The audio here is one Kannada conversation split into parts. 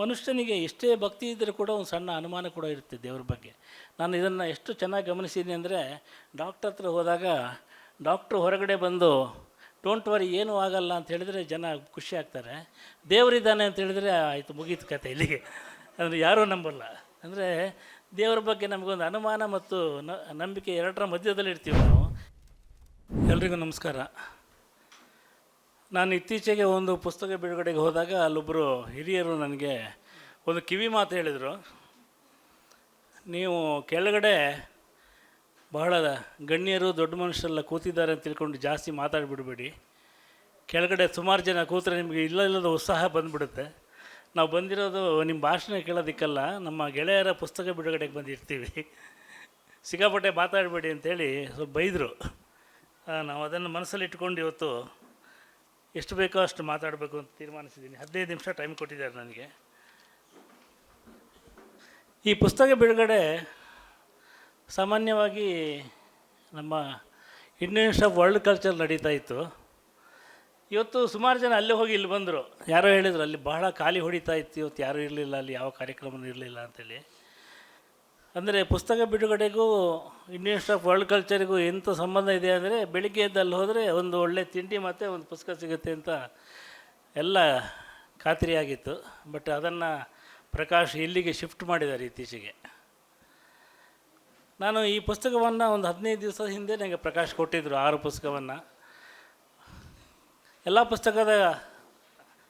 ಮನುಷ್ಯನಿಗೆ ಎಷ್ಟೇ ಭಕ್ತಿ ಇದ್ದರೂ ಕೂಡ ಒಂದು ಸಣ್ಣ ಅನುಮಾನ ಕೂಡ ಇರುತ್ತೆ ದೇವ್ರ ಬಗ್ಗೆ. ನಾನು ಇದನ್ನು ಎಷ್ಟು ಚೆನ್ನಾಗಿ ಗಮನಿಸಿದ್ದೀನಿ ಅಂದರೆ ಡಾಕ್ಟರ್ ಹತ್ರ ಹೋದಾಗ ಡಾಕ್ಟ್ರು ಹೊರಗಡೆ ಬಂದು ಡೋಂಟ್ ವರಿ ಏನೂ ಆಗಲ್ಲ ಅಂತ ಹೇಳಿದರೆ ಜನ ಖುಷಿ ಆಗ್ತಾರೆ. ದೇವರಿದ್ದಾನೆ ಅಂತ ಹೇಳಿದರೆ, ಆಯಿತು, ಮುಗೀತು ಕತೆ ಇಲ್ಲಿಗೆ. ಅಂದರೆ ಯಾರೂ ನಂಬಲ್ಲ. ಅಂದರೆ ದೇವರ ಬಗ್ಗೆ ನಮಗೊಂದು ಅನುಮಾನ ಮತ್ತು ನಂಬಿಕೆ ಎರಡರ ಮಧ್ಯದಲ್ಲಿ ಇರ್ತೀವಿ ನಾವು. ಎಲ್ರಿಗೂ ನಮಸ್ಕಾರ. ನಾನು ಇತ್ತೀಚೆಗೆ ಒಂದು ಪುಸ್ತಕ ಬಿಡುಗಡೆಗೆ ಹೋದಾಗ ಅಲ್ಲೊಬ್ಬರು ಹಿರಿಯರು ನನಗೆ ಒಂದು ಕಿವಿ ಮಾತು ಹೇಳಿದರು. ನೀವು ಕೆಳಗಡೆ ಬಹಳ ಗಣ್ಯರು ದೊಡ್ಡ ಮನುಷ್ಯರೆಲ್ಲ ಕೂತಿದ್ದಾರೆ ಅಂತ ತಿಳ್ಕೊಂಡು ಜಾಸ್ತಿ ಮಾತಾಡಿಬಿಡ್ಬೇಡಿ. ಕೆಳಗಡೆ ಸುಮಾರು ಜನ ಕೂತ್ರೆ ನಿಮಗೆ ಇಲ್ಲ ಇಲ್ಲದ ಉತ್ಸಾಹ ಬಂದುಬಿಡುತ್ತೆ. ನಾವು ಬಂದಿರೋದು ನಿಮ್ಮ ಭಾಷಣ ಕೇಳೋದಿಕ್ಕಲ್ಲ, ನಮ್ಮ ಗೆಳೆಯರ ಪುಸ್ತಕ ಬಿಡುಗಡೆಗೆ ಬಂದಿರ್ತೀವಿ. ಸಿಕ್ಕಾಪಟ್ಟೆ ಮಾತಾಡಬೇಡಿ ಅಂತೇಳಿ ಸ್ವಲ್ಪ ಬೈದರು. ನಾವು ಅದನ್ನು ಮನಸ್ಸಲ್ಲಿ ಇಟ್ಕೊಂಡು ಇವತ್ತು ಎಷ್ಟು ಬೇಕೋ ಅಷ್ಟು ಮಾತಾಡಬೇಕು ಅಂತ ತೀರ್ಮಾನಿಸಿದ್ದೀನಿ. ಹದಿನೈದು ನಿಮಿಷ ಟೈಮ್ ಕೊಟ್ಟಿದ್ದಾರೆ ನನಗೆ. ಈ ಪುಸ್ತಕ ಬಿಡುಗಡೆ ಸಾಮಾನ್ಯವಾಗಿ ನಮ್ಮ ಇಂಡಿಯನ್ಸ್ ಆಫ್ ವರ್ಲ್ಡ್ ಕಲ್ಚರ್ ನಡೀತಾ ಇತ್ತು. ಇವತ್ತು ಸುಮಾರು ಜನ ಅಲ್ಲೇ ಹೋಗಿ ಇಲ್ಲಿ ಬಂದರು. ಯಾರೋ ಹೇಳಿದರು ಅಲ್ಲಿ ಬಹಳ ಖಾಲಿ ಹೊಡಿತಾ ಇತ್ತು, ಇವತ್ತು ಯಾರೂ ಇರಲಿಲ್ಲ, ಅಲ್ಲಿ ಯಾವ ಕಾರ್ಯಕ್ರಮನೂ ಇರಲಿಲ್ಲ ಅಂತೇಳಿ. ಅಂದರೆ ಪುಸ್ತಕ ಬಿಡುಗಡೆಗೂ ಇನ್ಸ್ಟಿಟ್ಯೂಟ್ ಆಫ್ ವರ್ಲ್ಡ್ ಕಲ್ಚರಿಗೂ ಎಂಥ ಸಂಬಂಧ ಇದೆ ಅಂದರೆ ಬೆಳಿಗ್ಗೆ ಎದ್ದಲ್ಲಿ ಹೋದರೆ ಒಂದು ಒಳ್ಳೆ ತಿಂಡಿ ಮತ್ತು ಒಂದು ಪುಸ್ತಕ ಸಿಗುತ್ತೆ ಅಂತ ಎಲ್ಲ ಖಾತ್ರಿಯಾಗಿತ್ತು. ಬಟ್ ಅದನ್ನು ಪ್ರಕಾಶ್ ಇಲ್ಲಿಗೆ ಶಿಫ್ಟ್ ಮಾಡಿದ್ದಾರೆ ಇತ್ತೀಚೆಗೆ. ನಾನು ಈ ಪುಸ್ತಕವನ್ನು ಒಂದು ಹದಿನೈದು ದಿವಸ ಹಿಂದೆ ನನಗೆ ಪ್ರಕಾಶ್ ಕೊಟ್ಟಿದ್ದರು ಆರು ಪುಸ್ತಕವನ್ನು. ಎಲ್ಲ ಪುಸ್ತಕದ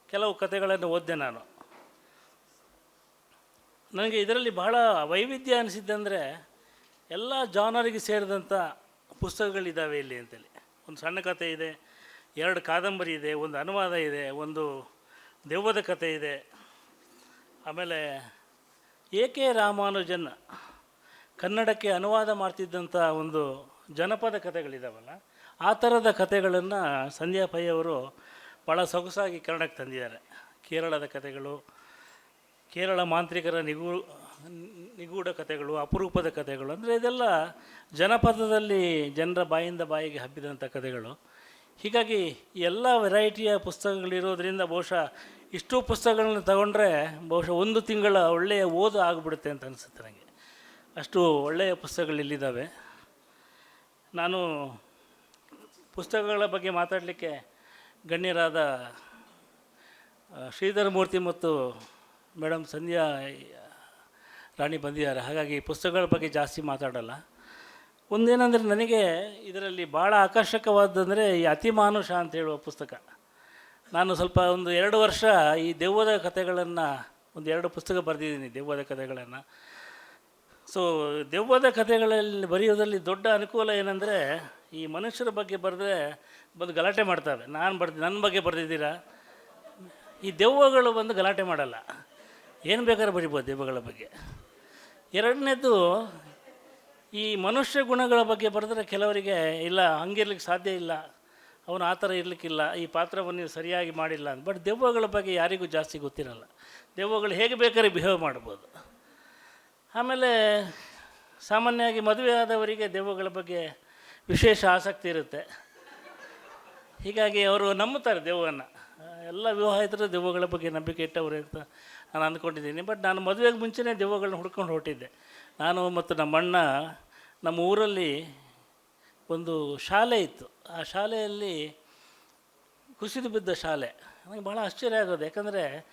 ಕೆಲವು ಕಥೆಗಳನ್ನು ಓದಿದೆ ನಾನು. ನನಗೆ ಇದರಲ್ಲಿ ಬಹಳ ವೈವಿಧ್ಯ ಅನಿಸಿದ್ದಂದರೆ ಎಲ್ಲ ಜಾನರಿಗೆ ಸೇರಿದಂಥ ಪುಸ್ತಕಗಳಿದ್ದಾವೆ ಇಲ್ಲಿ ಅಂತೇಳಿ. ಒಂದು ಸಣ್ಣ ಕಥೆ ಇದೆ, ಎರಡು ಕಾದಂಬರಿ ಇದೆ, ಒಂದು ಅನುವಾದ ಇದೆ, ಒಂದು ದೆವ್ವದ ಕಥೆ ಇದೆ. ಆಮೇಲೆ ಎ ಕೆ ರಾಮಾನುಜನ್ ಕನ್ನಡಕ್ಕೆ ಅನುವಾದ ಮಾಡ್ತಿದ್ದಂಥ ಒಂದು ಜನಪದ ಕಥೆಗಳಿದಾವಲ್ಲ, ಆ ಥರದ ಕಥೆಗಳನ್ನು ಸಂಧ್ಯಾ ಪೈ ಅವರು ಭಾಳ ಸೊಗಸಾಗಿ ಕನ್ನಡಕ್ಕೆ ತಂದಿದ್ದಾರೆ. ಕೇರಳದ ಕಥೆಗಳು ಕೇರಳ ಮಾಂತ್ರಿಕರ ನಿಗೂ, ನಿಗೂಢ ಕಥೆಗಳು, ಅಪರೂಪದ ಕಥೆಗಳು, ಅಂದರೆ ಇದೆಲ್ಲ ಜನಪದದಲ್ಲಿ ಜನರ ಬಾಯಿಂದ ಬಾಯಿಗೆ ಹಬ್ಬಿದಂಥ ಕಥೆಗಳು. ಹೀಗಾಗಿ ಎಲ್ಲ ವೆರೈಟಿಯ ಪುಸ್ತಕಗಳಿರೋದ್ರಿಂದ ಬಹುಶಃ ಇಷ್ಟು ಪುಸ್ತಕಗಳನ್ನ ತಗೊಂಡ್ರೆ ಬಹುಶಃ ಒಂದು ತಿಂಗಳ ಒಳ್ಳೆಯ ಓದು ಆಗಿಬಿಡುತ್ತೆ ಅಂತ ಅನಿಸುತ್ತೆ ನನಗೆ ಅಷ್ಟು ಒಳ್ಳೆಯ ಪುಸ್ತಕಗಳಿಲ್ಲಿದ್ದಾವೆ ನಾನು ಪುಸ್ತಕಗಳ ಬಗ್ಗೆ ಮಾತಾಡಲಿಕ್ಕೆ ಗಣ್ಯರಾದ ಶ್ರೀಧರ ಮೂರ್ತಿ ಮತ್ತು ಮೇಡಮ್ ಸಂಧ್ಯಾ, ರಾಣಿ ಬಂದಿದ್ದಾರೆ. ಹಾಗಾಗಿ ಪುಸ್ತಕಗಳ ಬಗ್ಗೆ ಜಾಸ್ತಿ ಮಾತಾಡಲ್ಲ. ಒಂದೇನೆಂದರೆ ನನಗೆ ಇದರಲ್ಲಿ ಭಾಳ ಆಕರ್ಷಕವಾದಂದರೆ ಈ ಅತಿಮಾನುಷ ಅಂತ ಹೇಳುವ ಪುಸ್ತಕ. ನಾನು ಸ್ವಲ್ಪ ಒಂದು ಎರಡು ವರ್ಷ ಈ ದೆವ್ವದ ಕಥೆಗಳನ್ನು, ಒಂದು ಎರಡು ಪುಸ್ತಕ ಬರೆದಿದ್ದೀನಿ ದೆವ್ವದ ಕಥೆಗಳನ್ನು. ಸೊ ದೆವ್ವದ ಕಥೆಗಳಲ್ಲಿ ಬರೆಯೋದ್ರಲ್ಲಿ ದೊಡ್ಡ ಅನುಕೂಲ ಏನಂದರೆ, ಈ ಮನುಷ್ಯರ ಬಗ್ಗೆ ಬರೆದ್ರೆ ಬಂದು ಗಲಾಟೆ ಮಾಡ್ತಾರೆ ನಾನು ಬರ್ದು ನನ್ನ ಬಗ್ಗೆ ಬರೆದಿದ್ದೀರಾ? ಈ ದೆವ್ವಗಳು ಬಂದು ಗಲಾಟೆ ಮಾಡಲ್ಲ. ಏನು ಬೇಕಾದ್ರೂ ಬರಿಬೋದು ದೆವ್ವಗಳ ಬಗ್ಗೆ. ಎರಡನೇದು, ಈ ಮನುಷ್ಯ ಗುಣಗಳ ಬಗ್ಗೆ ಬರೆದ್ರೆ ಕೆಲವರಿಗೆ ಇಲ್ಲ, ಹಂಗಿರ್ಲಿಕ್ಕೆ ಸಾಧ್ಯ ಇಲ್ಲ, ಅವನು ಆ ಥರ ಇರಲಿಕ್ಕಿಲ್ಲ, ಈ ಪಾತ್ರವನ್ನು ಸರಿಯಾಗಿ ಮಾಡಿಲ್ಲ ಅಂತ. ಬಟ್ ದೆವ್ವಗಳ ಬಗ್ಗೆ ಯಾರಿಗೂ ಜಾಸ್ತಿ ಗೊತ್ತಿರಲ್ಲ. ದೆವ್ವಗಳು ಹೇಗೆ ಬೇಕಾದ್ರೆ ಬಿಹೇವ್ ಮಾಡ್ಬೋದು. ಆಮೇಲೆ, ಸಾಮಾನ್ಯವಾಗಿ ಮದುವೆ ಆದವರಿಗೆ ದೆವ್ವಗಳ ಬಗ್ಗೆ ವಿಶೇಷ ಆಸಕ್ತಿ ಇರುತ್ತೆ. ಹೀಗಾಗಿ ಅವರು ನಂಬುತ್ತಾರೆ ದೆವ್ವವನ್ನು ಎಲ್ಲ ವಿವಾಹಿತರು ದೆವ್ವಗಳ ಬಗ್ಗೆ ನಂಬಿಕೆ ಇಟ್ಟವರು ಅಂತ. ನಾನು ಅಂದ್ಕೊಂಡಿದ್ದೀನಿ. ಬಟ್ ನಾನು ಮದುವೆಗೆ ಮುಂಚೆನೇ ದೆವ್ವಗಳನ್ನ ಹುಡ್ಕೊಂಡು ಹೊರಟಿದ್ದೆ. ನಾನು ಮತ್ತು ನಮ್ಮ ಅಣ್ಣ, ನಮ್ಮ ಊರಲ್ಲಿ ಒಂದು ಶಾಲೆ ಇತ್ತು. ಆ ಶಾಲೆಯಲ್ಲಿ ಕುಸಿದು ಬಿದ್ದ ಶಾಲೆ. ನನಗೆ ಭಾಳ ಆಶ್ಚರ್ಯ ಆಗೋದು. ಯಾಕಂದರೆ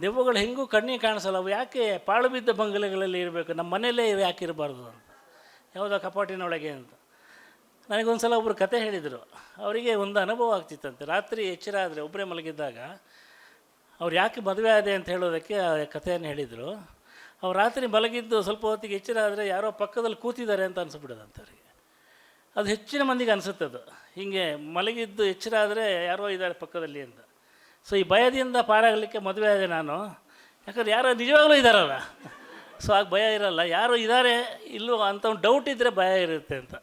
ದೆವ್ವಗಳು ಹೆಂಗೂ ಕಣ್ಣಿಗೆ ಕಾಣಿಸಲ್ಲ. ಅವು ಯಾಕೆ ಪಾಳು ಬಿದ್ದ ಬಂಗಲೆಗಳಲ್ಲಿ ಇರಬೇಕು? ನಮ್ಮ ಮನೆಯಲ್ಲೇ ಇವು ಯಾಕೆ ಇರಬಾರ್ದು ಅಂತ. ಯಾವುದೋ ಕಪಾಟಿನೊಳಗೆ ಅಂತ. ನನಗೊಂದು ಸಲ ಒಬ್ಬರು ಕತೆ ಹೇಳಿದರು. ಅವರಿಗೆ ಒಂದು ಅನುಭವ ಆಗ್ತಿತ್ತಂತೆ. ರಾತ್ರಿ ಎಚ್ಚರ ಆದರೆ ಒಬ್ಬರೇ ಮಲಗಿದ್ದಾಗ ಅವ್ರು ಯಾಕೆ ಮದುವೆ ಆದೆ ಅಂತ ಹೇಳೋದಕ್ಕೆ ಆ ಕಥೆಯನ್ನು ಹೇಳಿದರು. ಅವ್ರು ರಾತ್ರಿ ಮಲಗಿದ್ದು ಸ್ವಲ್ಪ ಹೊತ್ತಿಗೆ ಎಚ್ಚರ ಆದರೆ ಯಾರೋ ಪಕ್ಕದಲ್ಲಿ ಕೂತಿದ್ದಾರೆ ಅಂತ ಅನಿಸ್ಬಿಡೋದಂತೆ ಅವರಿಗೆ. ಅದು ಹೆಚ್ಚಿನ ಮಂದಿಗೆ ಅನಿಸುತ್ತೆ ಅದು. ಹೀಗೆ ಮಲಗಿದ್ದು ಎಚ್ಚರ ಆದರೆ ಯಾರೋ ಇದ್ದಾರೆ ಪಕ್ಕದಲ್ಲಿ ಅಂತ. ಸೊ ಈ ಭಯದಿಂದ ಪಾರಾಗಲಿಕ್ಕೆ ಮದುವೆ ಆದೆ ನಾನು. ಯಾಕಂದ್ರೆ ಯಾರೋ ನಿಜವಾಗ್ಲೂ ಇದ್ದಾರಲ್ಲ ಸೊ ಆಗ ಭಯ ಇರಲ್ಲ. ಯಾರು ಇದ್ದಾರೆ ಇಲ್ಲೋ ಅಂತ ಒಂದು ಡೌಟ್ ಇದ್ದರೆ ಭಯ ಇರುತ್ತೆ ಅಂತ.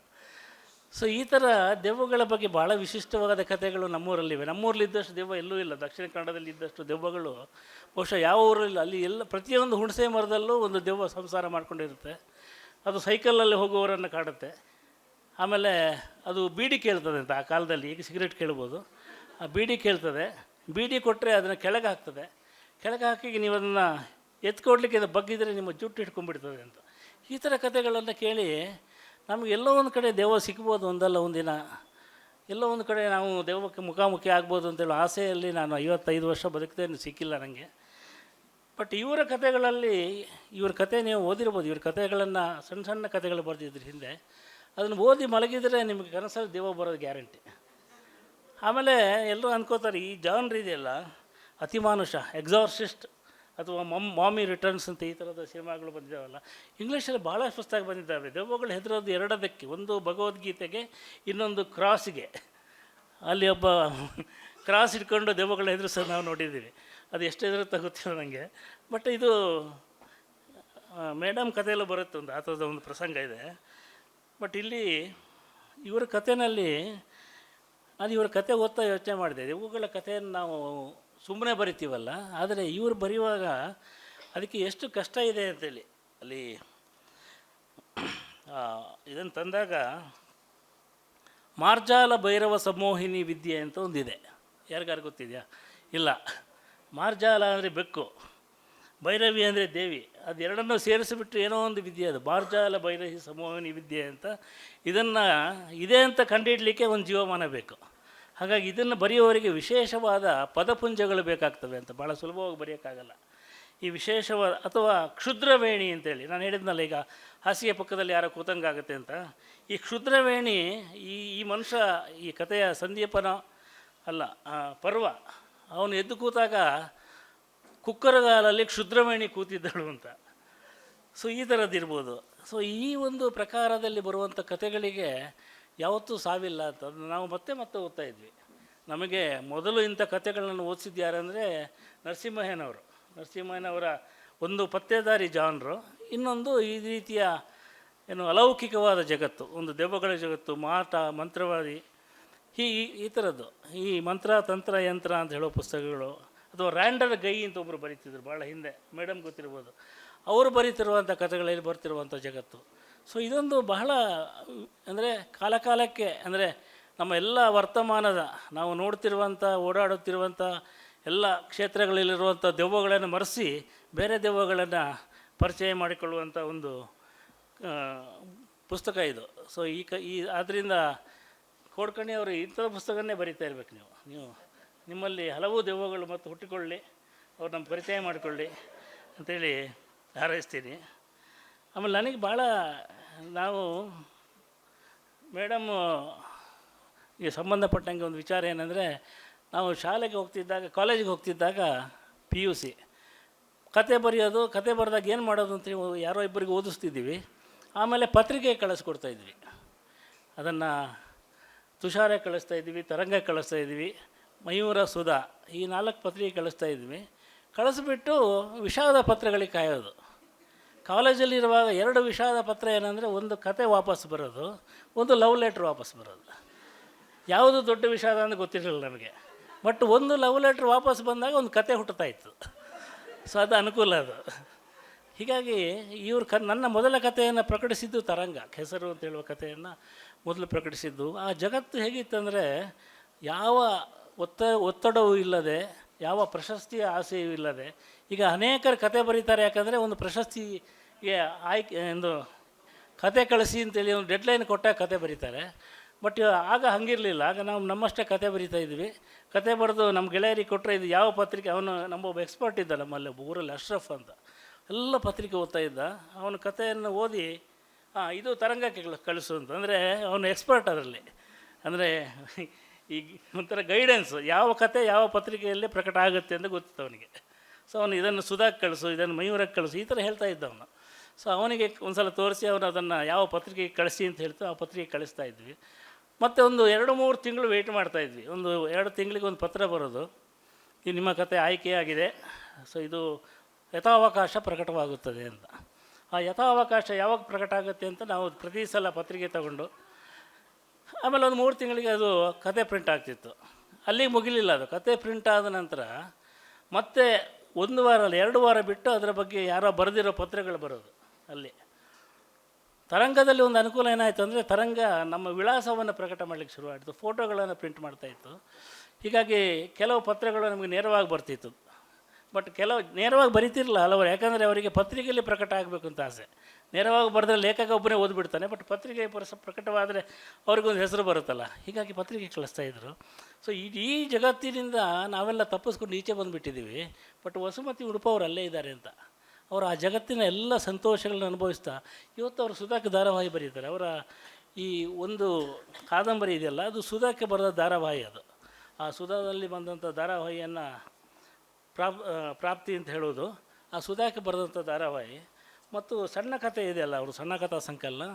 ಸೊ ಈ ಥರ ದೆವ್ವಗಳ ಬಗ್ಗೆ ಭಾಳ ವಿಶಿಷ್ಟವಾದ ಕಥೆಗಳು ನಮ್ಮೂರಲ್ಲಿವೆ. ನಮ್ಮೂರಲ್ಲಿ ಇದ್ದಷ್ಟು ದೆವ್ವ ಎಲ್ಲೂ ಇಲ್ಲ. ದಕ್ಷಿಣ ಕನ್ನಡದಲ್ಲಿ ಇದ್ದಷ್ಟು ದೆವ್ವಗಳು ಬಹುಶಃ ಯಾವ ಊರಲ್ಲಿಲ್ಲ. ಅಲ್ಲಿ ಎಲ್ಲ, ಪ್ರತಿಯೊಂದು ಹುಣಸೆ ಮರದಲ್ಲೂ ಒಂದು ದೆವ್ವ ಸಂಸಾರ ಮಾಡ್ಕೊಂಡಿರುತ್ತೆ. ಅದು ಸೈಕಲಲ್ಲಿ ಹೋಗುವವರನ್ನು ಕಾಡುತ್ತೆ. ಆಮೇಲೆ ಅದು ಬೀಡಿ ಕೇಳ್ತದೆ ಅಂತ ಆ ಕಾಲದಲ್ಲಿ. ಈಗ ಸಿಗರೇಟ್ ಕೇಳ್ಬೋದು. ಆ ಬೀಡಿ ಕೇಳ್ತದೆ. ಬೀಡಿ ಕೊಟ್ಟರೆ ಅದನ್ನು ಕೆಳಗೆ ಹಾಕ್ತದೆ ಕೆಳಗೆ ಹಾಕಿ ನೀವು ಅದನ್ನು ಎತ್ಕೊಡ್ಲಿಕ್ಕೆ ಅದು ಬಗ್ಗಿದ್ರೆ ನಿಮ್ಮ ಜುಟ್ಟು ಇಟ್ಕೊಂಡ್ಬಿಡ್ತದೆ ಅಂತ. ಈ ಥರ ಕಥೆಗಳನ್ನು ಕೇಳಿ ನಮಗೆ ಎಲ್ಲೋ ಒಂದು ಕಡೆ ದೆವ್ವ ಸಿಗ್ಬೋದು ಒಂದಲ್ಲ ಒಂದಿನ. ಎಲ್ಲೋ ಒಂದು ಕಡೆ ನಾವು ದೆವ್ವಕ್ಕೆ ಮುಖಾಮುಖಿ ಆಗ್ಬೋದು ಅಂತೇಳಿ ಆಸೆಯಲ್ಲಿ ನಾನು ಐವತ್ತೈದು ವರ್ಷ ಬದುಕಿದ್ದೇನೆ ಸಿಕ್ಕಿಲ್ಲ ನನಗೆ ಬಟ್ ಇವರ ಕಥೆಗಳಲ್ಲಿ, ಇವ್ರ ಕತೆ ನೀವು ಓದಿರ್ಬೋದು, ಇವ್ರ ಕಥೆಗಳನ್ನು, ಸಣ್ಣ ಸಣ್ಣ ಕಥೆಗಳು ಬರೆದಿದ್ರು ಹಿಂದೆ. ಅದನ್ನು ಓದಿ ಮಲಗಿದರೆ ನಿಮಗೆ ಕನಸಲ್ಲಿ ದೆವ್ವ ಬರೋದು ಗ್ಯಾರಂಟಿ. ಆಮೇಲೆ ಎಲ್ಲರೂ ಅನ್ಕೋತಾರೆ, ಈ ಜಾನ್ರ್ ಇದೆಯಲ್ಲ ಅತಿಮಾನುಷ ಎಕ್ಸಾರ್ಸಿಸ್ಟ್ ಅಥವಾ ಮಮ್ ಮಾಮಿ ರಿಟರ್ನ್ಸ್ ಅಂತ ಈ ಥರದ ಸಿನಿಮಾಗಳು ಬಂದಿದ್ದಾವಲ್ಲ, ಇಂಗ್ಲೀಷಲ್ಲಿ ಭಾಳ ಪುಸ್ತಕ ಬಂದಿದ್ದಾವೆ. ದೆವ್ವಗಳು ಹೆದರೋದು ಎರಡದಕ್ಕೆ, ಒಂದು ಭಗವದ್ಗೀತೆಗೆ, ಇನ್ನೊಂದು ಕ್ರಾಸ್ಗೆ. ಅಲ್ಲಿ ಒಬ್ಬ ಕ್ರಾಸ್ ಇಟ್ಕೊಂಡು ದೆವ್ವಗಳು ಹೆದರಿಸೋದು ನಾವು ನೋಡಿದ್ದೀವಿ. ಅದು ಎಷ್ಟು ಹೆದರುತ್ತೆ ಗೊತ್ತಿಲ್ಲ ನನಗೆ. ಬಟ್ ಇದು ಮೇಡಮ್ ಕಥೆಯಲ್ಲೂ ಬರುತ್ತೆ ಒಂದು ಆ ಥರದ ಒಂದು ಪ್ರಸಂಗ ಇದೆ. ಬಟ್ ಇಲ್ಲಿ ಇವರ ಕಥೆನಲ್ಲಿ, ನಾನು ಇವರ ಕತೆ ಓದ್ತಾ ಯೋಚನೆ ಮಾಡಿದೆ. ಇವುಗಳ ಕಥೆಯನ್ನು ನಾವು ಸುಮ್ಮನೆ ಬರಿತೀವಲ್ಲ? ಆದರೆ ಇವರು ಬರೆಯುವಾಗ ಅದಕ್ಕೆ ಎಷ್ಟು ಕಷ್ಟ ಇದೆ ಅಂತೇಳಿ. ಅಲ್ಲಿ ಇದನ್ನು ತಂದಾಗ ಮಾರ್ಜಾಲ ಭೈರವ ಸಮೋಹಿನಿ ವಿದ್ಯೆ ಅಂತ ಒಂದಿದೆ. ಯಾರಿಗಾರು ಗೊತ್ತಿದೆಯಾ? ಇಲ್ಲ. ಮಾರ್ಜಾಲ ಅಂದರೆ ಬೆಕ್ಕು, ಭೈರವಿ ಅಂದರೆ ದೇವಿ. ಅದು ಎರಡನ್ನೂ ಸೇರಿಸಿಬಿಟ್ಟು ಏನೋ ಒಂದು ವಿದ್ಯೆ ಅದು. ಮಾರ್ಜಾಲ ಭೈರವಿ ಸಮೋಹಿನಿ ವಿದ್ಯೆ ಅಂತ. ಇದನ್ನು ಇದೆ ಅಂತ ಕಂಡುಹಿಡಲಿಕ್ಕೆ ಒಂದು ಜೀವಮಾನ ಬೇಕು. ಹಾಗಾಗಿ ಇದನ್ನು ಬರೆಯುವವರಿಗೆ ವಿಶೇಷವಾದ ಪದಪುಂಜಗಳು ಬೇಕಾಗ್ತವೆ ಅಂತ ಭಾಳ ಸುಲಭವಾಗಿ ಬರೆಯೋಕ್ಕಾಗಲ್ಲ. ಈ ವಿಶೇಷವಾದ ಅಥವಾ ಕ್ಷುದ್ರವೇಣಿ ಅಂತೇಳಿ, ನಾನು ಹೇಳಿದ್ನಲ್ಲ ಈಗ ಹಾಸಿಗೆ ಪಕ್ಕದಲ್ಲಿ ಯಾರೋ ಕೂತಂಗಾಗುತ್ತೆ ಅಂತ. ಈ ಕ್ಷುದ್ರವೇಣಿ, ಈ ಈ ಮನುಷ್ಯ ಈ ಕಥೆಯ ಸಂದೀಪನ ಅಲ್ಲ ಪರ್ವ, ಅವನು ಎದ್ದು ಕೂತಾಗ ಕುಕ್ಕರಗಾಲಲ್ಲಿ ಕ್ಷುದ್ರವೇಣಿ ಕೂತಿದ್ದಳು ಅಂತ. ಸೊ ಈ ಥರದ್ದಿರ್ಬೋದು. ಸೊ ಈ ಒಂದು ಪ್ರಕಾರದಲ್ಲಿ ಬರುವಂಥ ಕಥೆಗಳಿಗೆ ಯಾವತ್ತೂ ಸಾವಿಲ್ಲ ಅಂತ. ನಾವು ಮತ್ತೆ ಮತ್ತೆ ಓದ್ತಾ ಇದ್ವಿ. ನಮಗೆ ಮೊದಲು ಇಂಥ ಕಥೆಗಳನ್ನು ಓದಿಸಿದ್ದು ಯಾರಂದರೆ ನರಸಿಂಹಯ್ಯನವರು. ನರಸಿಂಹಯ್ಯನವರ ಒಂದು ಪತ್ತೇದಾರಿ ಜಾನ್ರು. ಇನ್ನೊಂದು ಈ ರೀತಿಯ ಏನು ಅಲೌಕಿಕವಾದ ಜಗತ್ತು, ಒಂದು ದೆವ್ವಗಳ ಜಗತ್ತು ಮಾಟ ಮಂತ್ರವಾದಿ ಈ- ಈ ಥರದ್ದು ಈ ಮಂತ್ರ, ತಂತ್ರ, ಯಂತ್ರ ಅಂತ ಹೇಳೋ ಪುಸ್ತಕಗಳು, ಅಥವಾ ರ್ಯಾಂಡರ್ ಗೈ ಅಂತ ಒಬ್ಬರು ಬರೀತಿದ್ರು ಭಾಳ ಹಿಂದೆ. ಮೇಡಮ್ ಗೊತ್ತಿರ್ಬೋದು. ಅವರು ಬರೀತಿರುವಂಥ ಕಥೆಗಳಲ್ಲಿ ಬರ್ತಿರುವಂಥ ಜಗತ್ತು. ಸೊ ಇದೊಂದು ಬಹಳ, ಅಂದರೆ ಕಾಲಕಾಲಕ್ಕೆ, ಅಂದರೆ ನಮ್ಮ ಎಲ್ಲ ವರ್ತಮಾನದ, ನಾವು ನೋಡ್ತಿರುವಂಥ, ಓಡಾಡುತ್ತಿರುವಂಥ, ಎಲ್ಲ ಕ್ಷೇತ್ರಗಳಲ್ಲಿರುವಂಥ ದೆವ್ವಗಳನ್ನು ಮರೆಸಿ ಬೇರೆ ದೆವ್ವಗಳನ್ನು ಪರಿಚಯ ಮಾಡಿಕೊಳ್ಳುವಂಥ ಒಂದು ಪುಸ್ತಕ ಇದು. ಸೊ ಈ ಕ, ಈ ಆದ್ದರಿಂದ ಕೋಡ್ಕಣಿ ಅವರು ಇಂಥ ಪುಸ್ತಕನೇ ಬರೀತಾ ಇರ್ಬೇಕು ನೀವು. ನೀವು ನಿಮ್ಮಲ್ಲಿ ಹಲವು ದೆವ್ವಗಳು ಮತ್ತು ಹುಟ್ಟಿಕೊಳ್ಳಿ ಅವ್ರು ನಮ್ಮ ಪರಿಚಯ ಮಾಡಿಕೊಳ್ಳಿ ಅಂತೇಳಿ ಹಾರೈಸ್ತೀನಿ. ಆಮೇಲೆ ನನಗೆ ಭಾಳ, ನಾವು ಮೇಡಮ್, ಈ ಸಂಬಂಧಪಟ್ಟಂಗೆ ಒಂದು ವಿಚಾರ ಏನಂದರೆ, ನಾವು ಶಾಲೆಗೆ ಹೋಗ್ತಿದ್ದಾಗ, ಕಾಲೇಜಿಗೆ ಹೋಗ್ತಿದ್ದಾಗ ಪಿ ಯು ಸಿ ಕತೆ ಬರೆಯೋದು, ಕತೆ ಬರೆದಾಗ ಏನು ಮಾಡೋದು ಅಂತ ಯಾರೋ ಇಬ್ಬರಿಗೆ ಓದಿಸ್ತಿದ್ದೀವಿ. ಆಮೇಲೆ ಪತ್ರಿಕೆ ಕಳಿಸ್ಕೊಡ್ತಾಯಿದ್ವಿ ಅದನ್ನು ತುಷಾರ ಕಳಿಸ್ತಾ ಇದ್ವಿ, ತರಂಗ ಕಳಿಸ್ತಾ ಇದ್ವಿ, ಮಯೂರ ಸುಧಾ, ಈ ನಾಲ್ಕು ಪತ್ರಿಕೆ ಕಳಿಸ್ತಾ ಇದ್ವಿ. ಕಳಿಸ್ಬಿಟ್ಟು ವಿಷಾದ ಪತ್ರಗಳಿಗೆ ಕಾಯೋದು. ಕಾಲೇಜಲ್ಲಿರುವಾಗ ಎರಡು ವಿಷಾದ ಪತ್ರ ಏನಂದರೆ ಒಂದು ಕತೆ ವಾಪಸ್ ಬರೋದು, ಒಂದು ಲವ್ ಲೆಟ್ರ್ ವಾಪಸ್ ಬರೋದು. ಯಾವುದು ದೊಡ್ಡ ವಿಷಾದ ಅಂತ ಗೊತ್ತಿರಲಿಲ್ಲ ನನಗೆ. ಬಟ್ ಒಂದು ಲವ್ ಲೆಟ್ರ್ ವಾಪಸ್ ಬಂದಾಗ ಒಂದು ಕತೆ ಹುಟ್ಟುತ್ತಾ ಇತ್ತು. ಸೊ ಅದು ಅನುಕೂಲ ಅದು. ಹೀಗಾಗಿ ಇವರು ಕ, ನನ್ನ ಮೊದಲ ಕಥೆಯನ್ನು ಪ್ರಕಟಿಸಿದ್ದು ತರಂಗ, ಕೆಸರು ಅಂತ ಹೇಳುವ ಕಥೆಯನ್ನು ಮೊದಲು ಪ್ರಕಟಿಸಿದ್ದು. ಆ ಜಗತ್ತು ಹೇಗಿತ್ತಂದರೆ ಯಾವ ಒತ್ತ, ಒತ್ತಡವೂ ಇಲ್ಲದೆ ಯಾವ ಪ್ರಶಸ್ತಿಯ ಆಸೆಯೂ ಇಲ್ಲದೆ. ಈಗ ಅನೇಕರು ಕತೆ ಬರೀತಾರೆ, ಯಾಕಂದರೆ ಒಂದು ಪ್ರಶಸ್ತಿಗೆ ಆಯ್ಕೆ ಒಂದು ಕತೆ ಕಳಿಸಿ ಅಂತೇಳಿ ಒಂದು ಡೆಡ್ಲೈನ್ ಕೊಟ್ಟಾಗ ಕತೆ ಬರೀತಾರೆ. ಬಟ್ ಆಗ ಹಂಗಿರಲಿಲ್ಲ. ಆಗ ನಾವು ನಮ್ಮಷ್ಟೇ ಕತೆ ಬರಿತಾ ಇದ್ವಿ. ಕತೆ ಬರೆದು ನಮ್ಮ ಗೆಳೆಯರಿಗೆ ಕೊಟ್ಟರೆ ಇದು ಯಾವ ಪತ್ರಿಕೆ, ಅವನು ನಮ್ಮ ಒಬ್ಬ ಎಕ್ಸ್ಪರ್ಟ್ ಇದ್ದ ನಮ್ಮಲ್ಲಿ ಊರಲ್ಲಿ ಅಶ್ರಫ್ ಅಂತ. ಎಲ್ಲ ಪತ್ರಿಕೆ ಓದ್ತಾ ಇದ್ದ. ಅವನ ಕಥೆಯನ್ನು ಓದಿ ಇದು ತರಂಗಕ್ಕೆ ಕಳ್- ಕಳಿಸು ಅಂತ. ಅಂದರೆ ಅವನು ಎಕ್ಸ್ಪರ್ಟ್ ಅದರಲ್ಲಿ. ಅಂದರೆ ಈಗ ಒಂಥರ ಗೈಡೆನ್ಸ್ ಯಾವ ಕತೆ ಯಾವ ಪತ್ರಿಕೆಯಲ್ಲಿ ಪ್ರಕಟ ಆಗುತ್ತೆ ಅಂತ ಗೊತ್ತಿತ್ತು ಅವನಿಗೆ. ಸೊ ಅವನು ಇದನ್ನು ಸುಧಾಕ್ ಕಳಿಸು, ಇದನ್ನು ಮಯೂರಕ್ಕೆ ಕಳಿಸು, ಈ ಥರ ಹೇಳ್ತಾ ಇದ್ದ ಅವನು. ಸೊ ಅವನಿಗೆ ಒಂದು ಸಲ ತೋರಿಸಿ ಅವನು ಅದನ್ನು ಯಾವ ಪತ್ರಿಕೆಗೆ ಕಳಿಸಿ ಅಂತ ಹೇಳ್ತೋ ಆ ಪತ್ರಿಕೆ ಕಳಿಸ್ತಾ ಇದ್ವಿ. ಮತ್ತು ಒಂದು ಎರಡು ಮೂರು ತಿಂಗಳು ವೆಯ್ಟ್ ಮಾಡ್ತಾ ಇದ್ವಿ. ಒಂದು ಎರಡು ತಿಂಗಳಿಗೆ ಒಂದು ಪತ್ರ ಬರೋದು. ಇದು ನಿಮ್ಮ ಕತೆ ಆಯ್ಕೆಯಾಗಿದೆ ಸೊ ಇದು ಯಥಾವಕಾಶ ಪ್ರಕಟವಾಗುತ್ತದೆ ಅಂತ. ಆ ಯಥಾವಕಾಶ ಯಾವಾಗ ಪ್ರಕಟ ಆಗುತ್ತೆ ಅಂತ ನಾವು ಪ್ರತಿ ಸಲ ಪತ್ರಿಕೆ ತಗೊಂಡು ಆಮೇಲೆ ಒಂದು ಮೂರು ತಿಂಗಳಿಗೆ ಅದು ಕತೆ ಪ್ರಿಂಟ್ ಆಗ್ತಿತ್ತು. ಅಲ್ಲಿಗೆ ಮುಗಿಲಿಲ್ಲ ಅದು. ಕತೆ ಪ್ರಿಂಟ್ ಆದ ನಂತರ ಮತ್ತೆ ಒಂದು ವಾರ ಅಲ್ಲ ಎರಡು ವಾರ ಬಿಟ್ಟು ಅದರ ಬಗ್ಗೆ ಯಾರೋ ಬರೆದಿರೋ ಪತ್ರಗಳು ಬರೋದು ಅಲ್ಲಿ. ತರಂಗದಲ್ಲಿ ಒಂದು ಅನುಕೂಲ ಏನಾಯಿತು ಅಂದರೆ ತರಂಗ ನಮ್ಮ ವಿಳಾಸವನ್ನು ಪ್ರಕಟ ಮಾಡಲಿಕ್ಕೆ ಶುರುವಾಯಿತು. ಫೋಟೋಗಳನ್ನು ಪ್ರಿಂಟ್ ಮಾಡ್ತಾಯಿತ್ತು ಹೀಗಾಗಿ ಕೆಲವು ಪತ್ರಗಳು ನಮಗೆ ನೇರವಾಗಿ ಬರ್ತಿತ್ತು. ಬಟ್ ಕೆಲವು ನೇರವಾಗಿ ಬರಿತಿರಲಿಲ್ಲ ಹಲವರು. ಯಾಕಂದರೆ ಅವರಿಗೆ ಪತ್ರಿಕೆಯಲ್ಲಿ ಪ್ರಕಟ ಆಗಬೇಕು ಅಂತ ಆಸೆ. ನೇರವಾಗಿ ಬರೆದ್ರೆ ಲೇಖಕ ಒಬ್ಬನೇ ಓದ್ಬಿಡ್ತಾನೆ ಬಟ್ ಪತ್ರಿಕೆ ಪರಸ ಪ್ರಕಟವಾದರೆ ಅವ್ರಿಗೊಂದು ಹೆಸರು ಬರುತ್ತಲ್ಲ, ಹೀಗಾಗಿ ಪತ್ರಿಕೆ ಕಳಿಸ್ತಾ ಇದ್ರು. ಸೊ ಇಡೀ ಜಗತ್ತಿನಿಂದ ನಾವೆಲ್ಲ ತಪ್ಪಿಸ್ಕೊಂಡು ಈಚೆ ಬಂದುಬಿಟ್ಟಿದ್ದೀವಿ ಬಟ್ ವಸುಮತಿ ಉಡುಪವ್ರು ಅಲ್ಲೇ ಇದ್ದಾರೆ ಅಂತ. ಅವರು ಆ ಜಗತ್ತಿನ ಎಲ್ಲ ಸಂತೋಷಗಳನ್ನ ಅನುಭವಿಸ್ತಾ, ಇವತ್ತು ಅವರು ಸುಧಾಕ ಧಾರಾವಾಹಿ ಬರೀತಾರೆ. ಅವರ ಈ ಒಂದು ಕಾದಂಬರಿ ಇದೆಯಲ್ಲ, ಅದು ಸುಧಾಕ್ಕೆ ಬರೆದ ಧಾರಾವಾಹಿ ಅದು. ಆ ಸುಧಾದಲ್ಲಿ ಬಂದಂಥ ಧಾರಾವಾಹಿಯನ್ನು ಪ್ರಾಪ್ ಪ್ರಾಪ್ತಿ ಅಂತ ಹೇಳೋದು, ಆ ಸುಧಾಕ್ಕೆ ಬರೆದಂಥ ಧಾರಾವಾಹಿ. ಮತ್ತು ಸಣ್ಣ ಕಥೆ ಇದೆಯಲ್ಲ ಅವರು ಸಣ್ಣ ಕಥಾ ಸಂಕಲನ,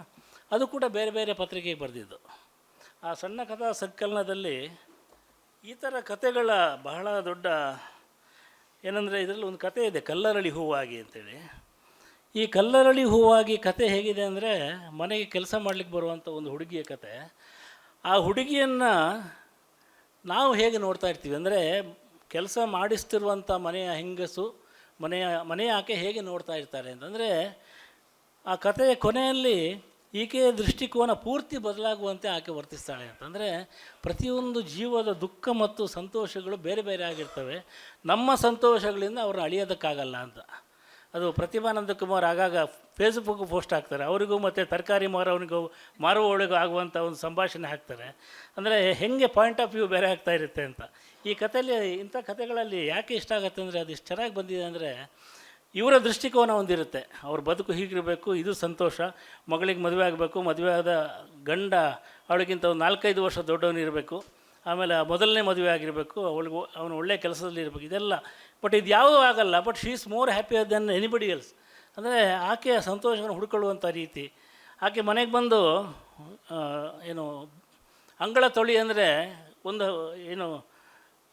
ಅದು ಕೂಡ ಬೇರೆ ಬೇರೆ ಪತ್ರಿಕೆಗೆ ಬರೆದಿದ್ದು. ಆ ಸಣ್ಣ ಕಥಾ ಸಂಕಲನದಲ್ಲಿ ಈ ಥರ ಕಥೆಗಳ ಬಹಳ ದೊಡ್ಡ, ಏನಂದರೆ ಇದರಲ್ಲಿ ಒಂದು ಕತೆ ಇದೆ, ಕಲ್ಲರಳಿ ಹೂವಾಗಿ ಅಂತೇಳಿ. ಈ ಕಲ್ಲರಳಿ ಹೂವಾಗಿ ಕತೆ ಹೇಗಿದೆ ಅಂದರೆ ಮನೆಗೆ ಕೆಲಸ ಮಾಡಲಿಕ್ಕೆ ಬರುವಂಥ ಒಂದು ಹುಡುಗಿಯ ಕತೆ ಆ ಹುಡುಗಿಯನ್ನು ನಾವು ಹೇಗೆ ನೋಡ್ತಾ ಇರ್ತೀವಿ ಅಂದರೆ ಕೆಲಸ ಮಾಡಿಸ್ತಿರುವಂಥ ಮನೆಯ ಹೆಂಗಸು ಮನೆಯ ಮನೆಯ ಆಕೆ ಹೇಗೆ ನೋಡ್ತಾ ಇರ್ತಾರೆ ಅಂತಂದರೆ, ಆ ಕಥೆಯ ಕೊನೆಯಲ್ಲಿ ಈಕೆಯ ದೃಷ್ಟಿಕೋನ ಪೂರ್ತಿ ಬದಲಾಗುವಂತೆ ಆಕೆ ವರ್ತಿಸ್ತಾಳೆ ಅಂತಂದರೆ, ಪ್ರತಿಯೊಂದು ಜೀವದ ದುಃಖ ಮತ್ತು ಸಂತೋಷಗಳು ಬೇರೆ ಬೇರೆ ಆಗಿರ್ತವೆ. ನಮ್ಮ ಸಂತೋಷಗಳಿಂದ ಅವ್ರನ್ನ ಅಳಿಯೋದಕ್ಕಾಗಲ್ಲ ಅಂತ. ಅದು ಪ್ರತಿಭಾನಂದ ಕುಮಾರ್ ಆಗಾಗ ಫೇಸ್ಬುಕ್ ಪೋಸ್ಟ್ ಹಾಕ್ತಾರೆ. ಅವರಿಗೂ ಮತ್ತು ತರಕಾರಿ ಮಾರೋನಿಗೂ ಮಾರುವವಳಿಗೂ ಆಗುವಂಥ ಒಂದು ಸಂಭಾಷಣೆ ಹಾಕ್ತಾರೆ. ಅಂದರೆ ಹೆಂಗೆ ಪಾಯಿಂಟ್ ಆಫ್ ವ್ಯೂ ಬೇರೆ ಆಗ್ತಾ ಇರುತ್ತೆ ಅಂತ. ಈ ಕಥೆಯಲ್ಲಿ, ಇಂಥ ಕಥೆಗಳಲ್ಲಿ ಯಾಕೆ ಇಷ್ಟ ಆಗುತ್ತೆ ಅಂದರೆ ಅದು ಇಷ್ಟು ಚೆನ್ನಾಗಿ ಬಂದಿದೆ ಅಂದರೆ ಇವರ ದೃಷ್ಟಿಕೋನ ಒಂದಿರುತ್ತೆ. ಅವ್ರ ಬದುಕು ಹೀಗಿರಬೇಕು, ಇದು ಸಂತೋಷ, ಮಗಳಿಗೆ ಮದುವೆ ಆಗಬೇಕು, ಮದುವೆ ಆದ ಗಂಡ ಅವಳಿಗಿಂತ ಒಂದು ನಾಲ್ಕೈದು ವರ್ಷ ದೊಡ್ಡವನಿರಬೇಕು ಆಮೇಲೆ ಮೊದಲನೇ ಮದುವೆ ಆಗಿರಬೇಕು, ಅವಳಿಗೆ ಅವನು ಒಳ್ಳೆ ಕೆಲಸದಲ್ಲಿ ಇರಬೇಕು, ಇದೆಲ್ಲ. ಬಟ್ ಇದು ಯಾವುದೂ ಆಗಲ್ಲ, but she is more happy than anybody else. ಅಂದರೆ ಆಕೆಯ ಸಂತೋಷವನ್ನು ಹುಡುಕೊಳ್ಳುವಂಥ ರೀತಿ. ಆಕೆ ಮನೆಗೆ ಬಂದು ಏನು, ಅಂಗಳ ತೊಳಿ ಅಂದರೆ ಒಂದು, ಏನು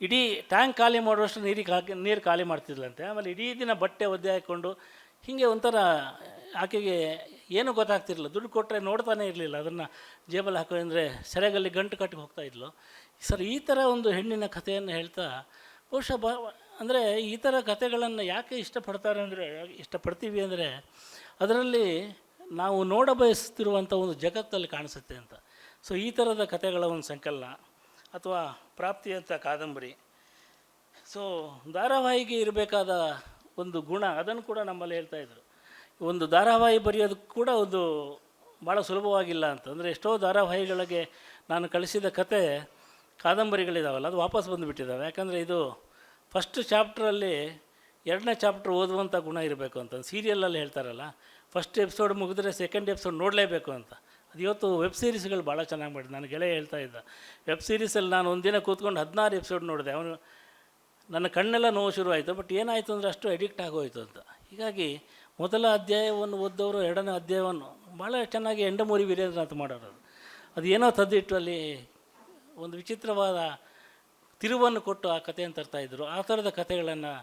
ಇಡೀ ಟ್ಯಾಂಕ್ ಖಾಲಿ ಮಾಡುವಷ್ಟು ನೀರಿಗೆ ಹಾಕಿ ನೀರು ಖಾಲಿ ಮಾಡ್ತಿದ್ಲಂತೆ. ಆಮೇಲೆ ಇಡೀ ದಿನ ಬಟ್ಟೆ ಒದ್ದೆ ಹಾಕ್ಕೊಂಡು ಹೀಗೆ ಒಂಥರ ಆಕೆಗೆ ಏನು ಗೊತ್ತಾಗ್ತಿರಲಿಲ್ಲ. ದುಡ್ಡು ಕೊಟ್ಟರೆ ನೋಡ್ತಾನೆ ಇರಲಿಲ್ಲ. ಅದನ್ನು ಜೇಬಲ್ಲಿ ಹಾಕೋ ಅಂದರೆ ಸೆರೆಗಲ್ಲಿ ಗಂಟು ಕಟ್ಟಿ ಹೋಗ್ತಾ ಇದ್ಲು. ಸರ್, ಈ ಥರ ಒಂದು ಹೆಣ್ಣಿನ ಕಥೆಯನ್ನು ಹೇಳ್ತಾ ಬಹುಶಃ ಬ, ಅಂದರೆ ಈ ಥರ ಕಥೆಗಳನ್ನು ಯಾಕೆ ಇಷ್ಟಪಡ್ತಾರೆ ಅಂದರೆ, ಇಷ್ಟಪಡ್ತೀವಿ ಅಂದರೆ, ಅದರಲ್ಲಿ ನಾವು ನೋಡ ಬಯಸ್ತಿರುವಂಥ ಒಂದು ಜಗತ್ತಲ್ಲಿ ಕಾಣಿಸುತ್ತೆ ಅಂತ. ಸೊ ಈ ಥರದ ಕಥೆಗಳ ಒಂದು ಸಂಕಲನ. ಅಥವಾ ಪ್ರಾಪ್ತಿ ಅಂತ ಕಾದಂಬರಿ. ಸೊ ಧಾರಾವಾಹಿಗೆ ಇರಬೇಕಾದ ಒಂದು ಗುಣ, ಅದನ್ನು ಕೂಡ ನಮ್ಮಲ್ಲಿ ಹೇಳ್ತಾ ಇದ್ರು. ಒಂದು ಧಾರಾವಾಹಿ ಬರೆಯೋದಕ್ಕೆ ಕೂಡ ಒಂದು ಭಾಳ ಸುಲಭವಾಗಿಲ್ಲ ಅಂತ. ಅಂದರೆ ಎಷ್ಟೋ ಧಾರಾವಾಹಿಗಳಿಗೆ ನಾನು ಕಳಿಸಿದ ಕತೆ ಕಾದಂಬರಿಗಳಿದಾವಲ್ಲ, ಅದು ವಾಪಸ್ ಬಂದುಬಿಟ್ಟಿದ್ದಾವೆ ಯಾಕಂದರೆ ಇದು ಫಸ್ಟ್ ಚಾಪ್ಟ್ರಲ್ಲಿ ಎರಡನೇ ಚಾಪ್ಟ್ರ್ ಓದುವಂಥ ಗುಣ ಇರಬೇಕು ಅಂತ. ಸೀರಿಯಲಲ್ಲಿ ಹೇಳ್ತಾರಲ್ಲ ಫಸ್ಟ್ ಎಪಿಸೋಡ್ ಮುಗಿದ್ರೆ ಸೆಕೆಂಡ್ ಎಪಿಸೋಡ್ ನೋಡಲೇಬೇಕು ಅಂತ. ಅದು ಇವತ್ತು ವೆಬ್ ಸೀರೀಸ್ಗಳು ಭಾಳ ಚೆನ್ನಾಗಿ ಮಾಡಿದೆ. ನಾನು ಗೆಳೆಯ ಹೇಳ್ತಾ ಇದ್ದ. ವೆಬ್ ಸೀರೀಸಲ್ಲಿ ನಾನು ಒಂದಿನ ಕೂತ್ಕೊಂಡು ಹದಿನಾರು ಎಪಿಸೋಡ್ ನೋಡಿದೆ. ಅವನು ನನ್ನ ಕಣ್ಣೆಲ್ಲ ನೋವು ಶುರುವಾಯಿತು ಬಟ್ ಏನಾಯಿತು ಅಂದರೆ ಅಷ್ಟು ಎಡಿಕ್ಟ್ ಆಗೋಯ್ತು ಅಂತ. ಹೀಗಾಗಿ ಮೊದಲ ಅಧ್ಯಾಯವನ್ನು ಓದ್ದವರು ಎರಡನೇ ಅಧ್ಯಾಯವನ್ನು ಭಾಳ ಚೆನ್ನಾಗಿ ಎಂಡಮೂರಿ ವೀರೇಂದ್ರನಾಥ್ ಮಾಡೋರು ಅದು ಅದು ಏನೋ ತದ್ದಿಟ್ಟು ಅಲ್ಲಿ ಒಂದು ವಿಚಿತ್ರವಾದ ತಿರುವನ್ನು ಕೊಟ್ಟು ಆ ಕಥೆಯನ್ನು ತರ್ತಾಯಿದ್ರು ಆ ಥರದ ಕಥೆಗಳನ್ನು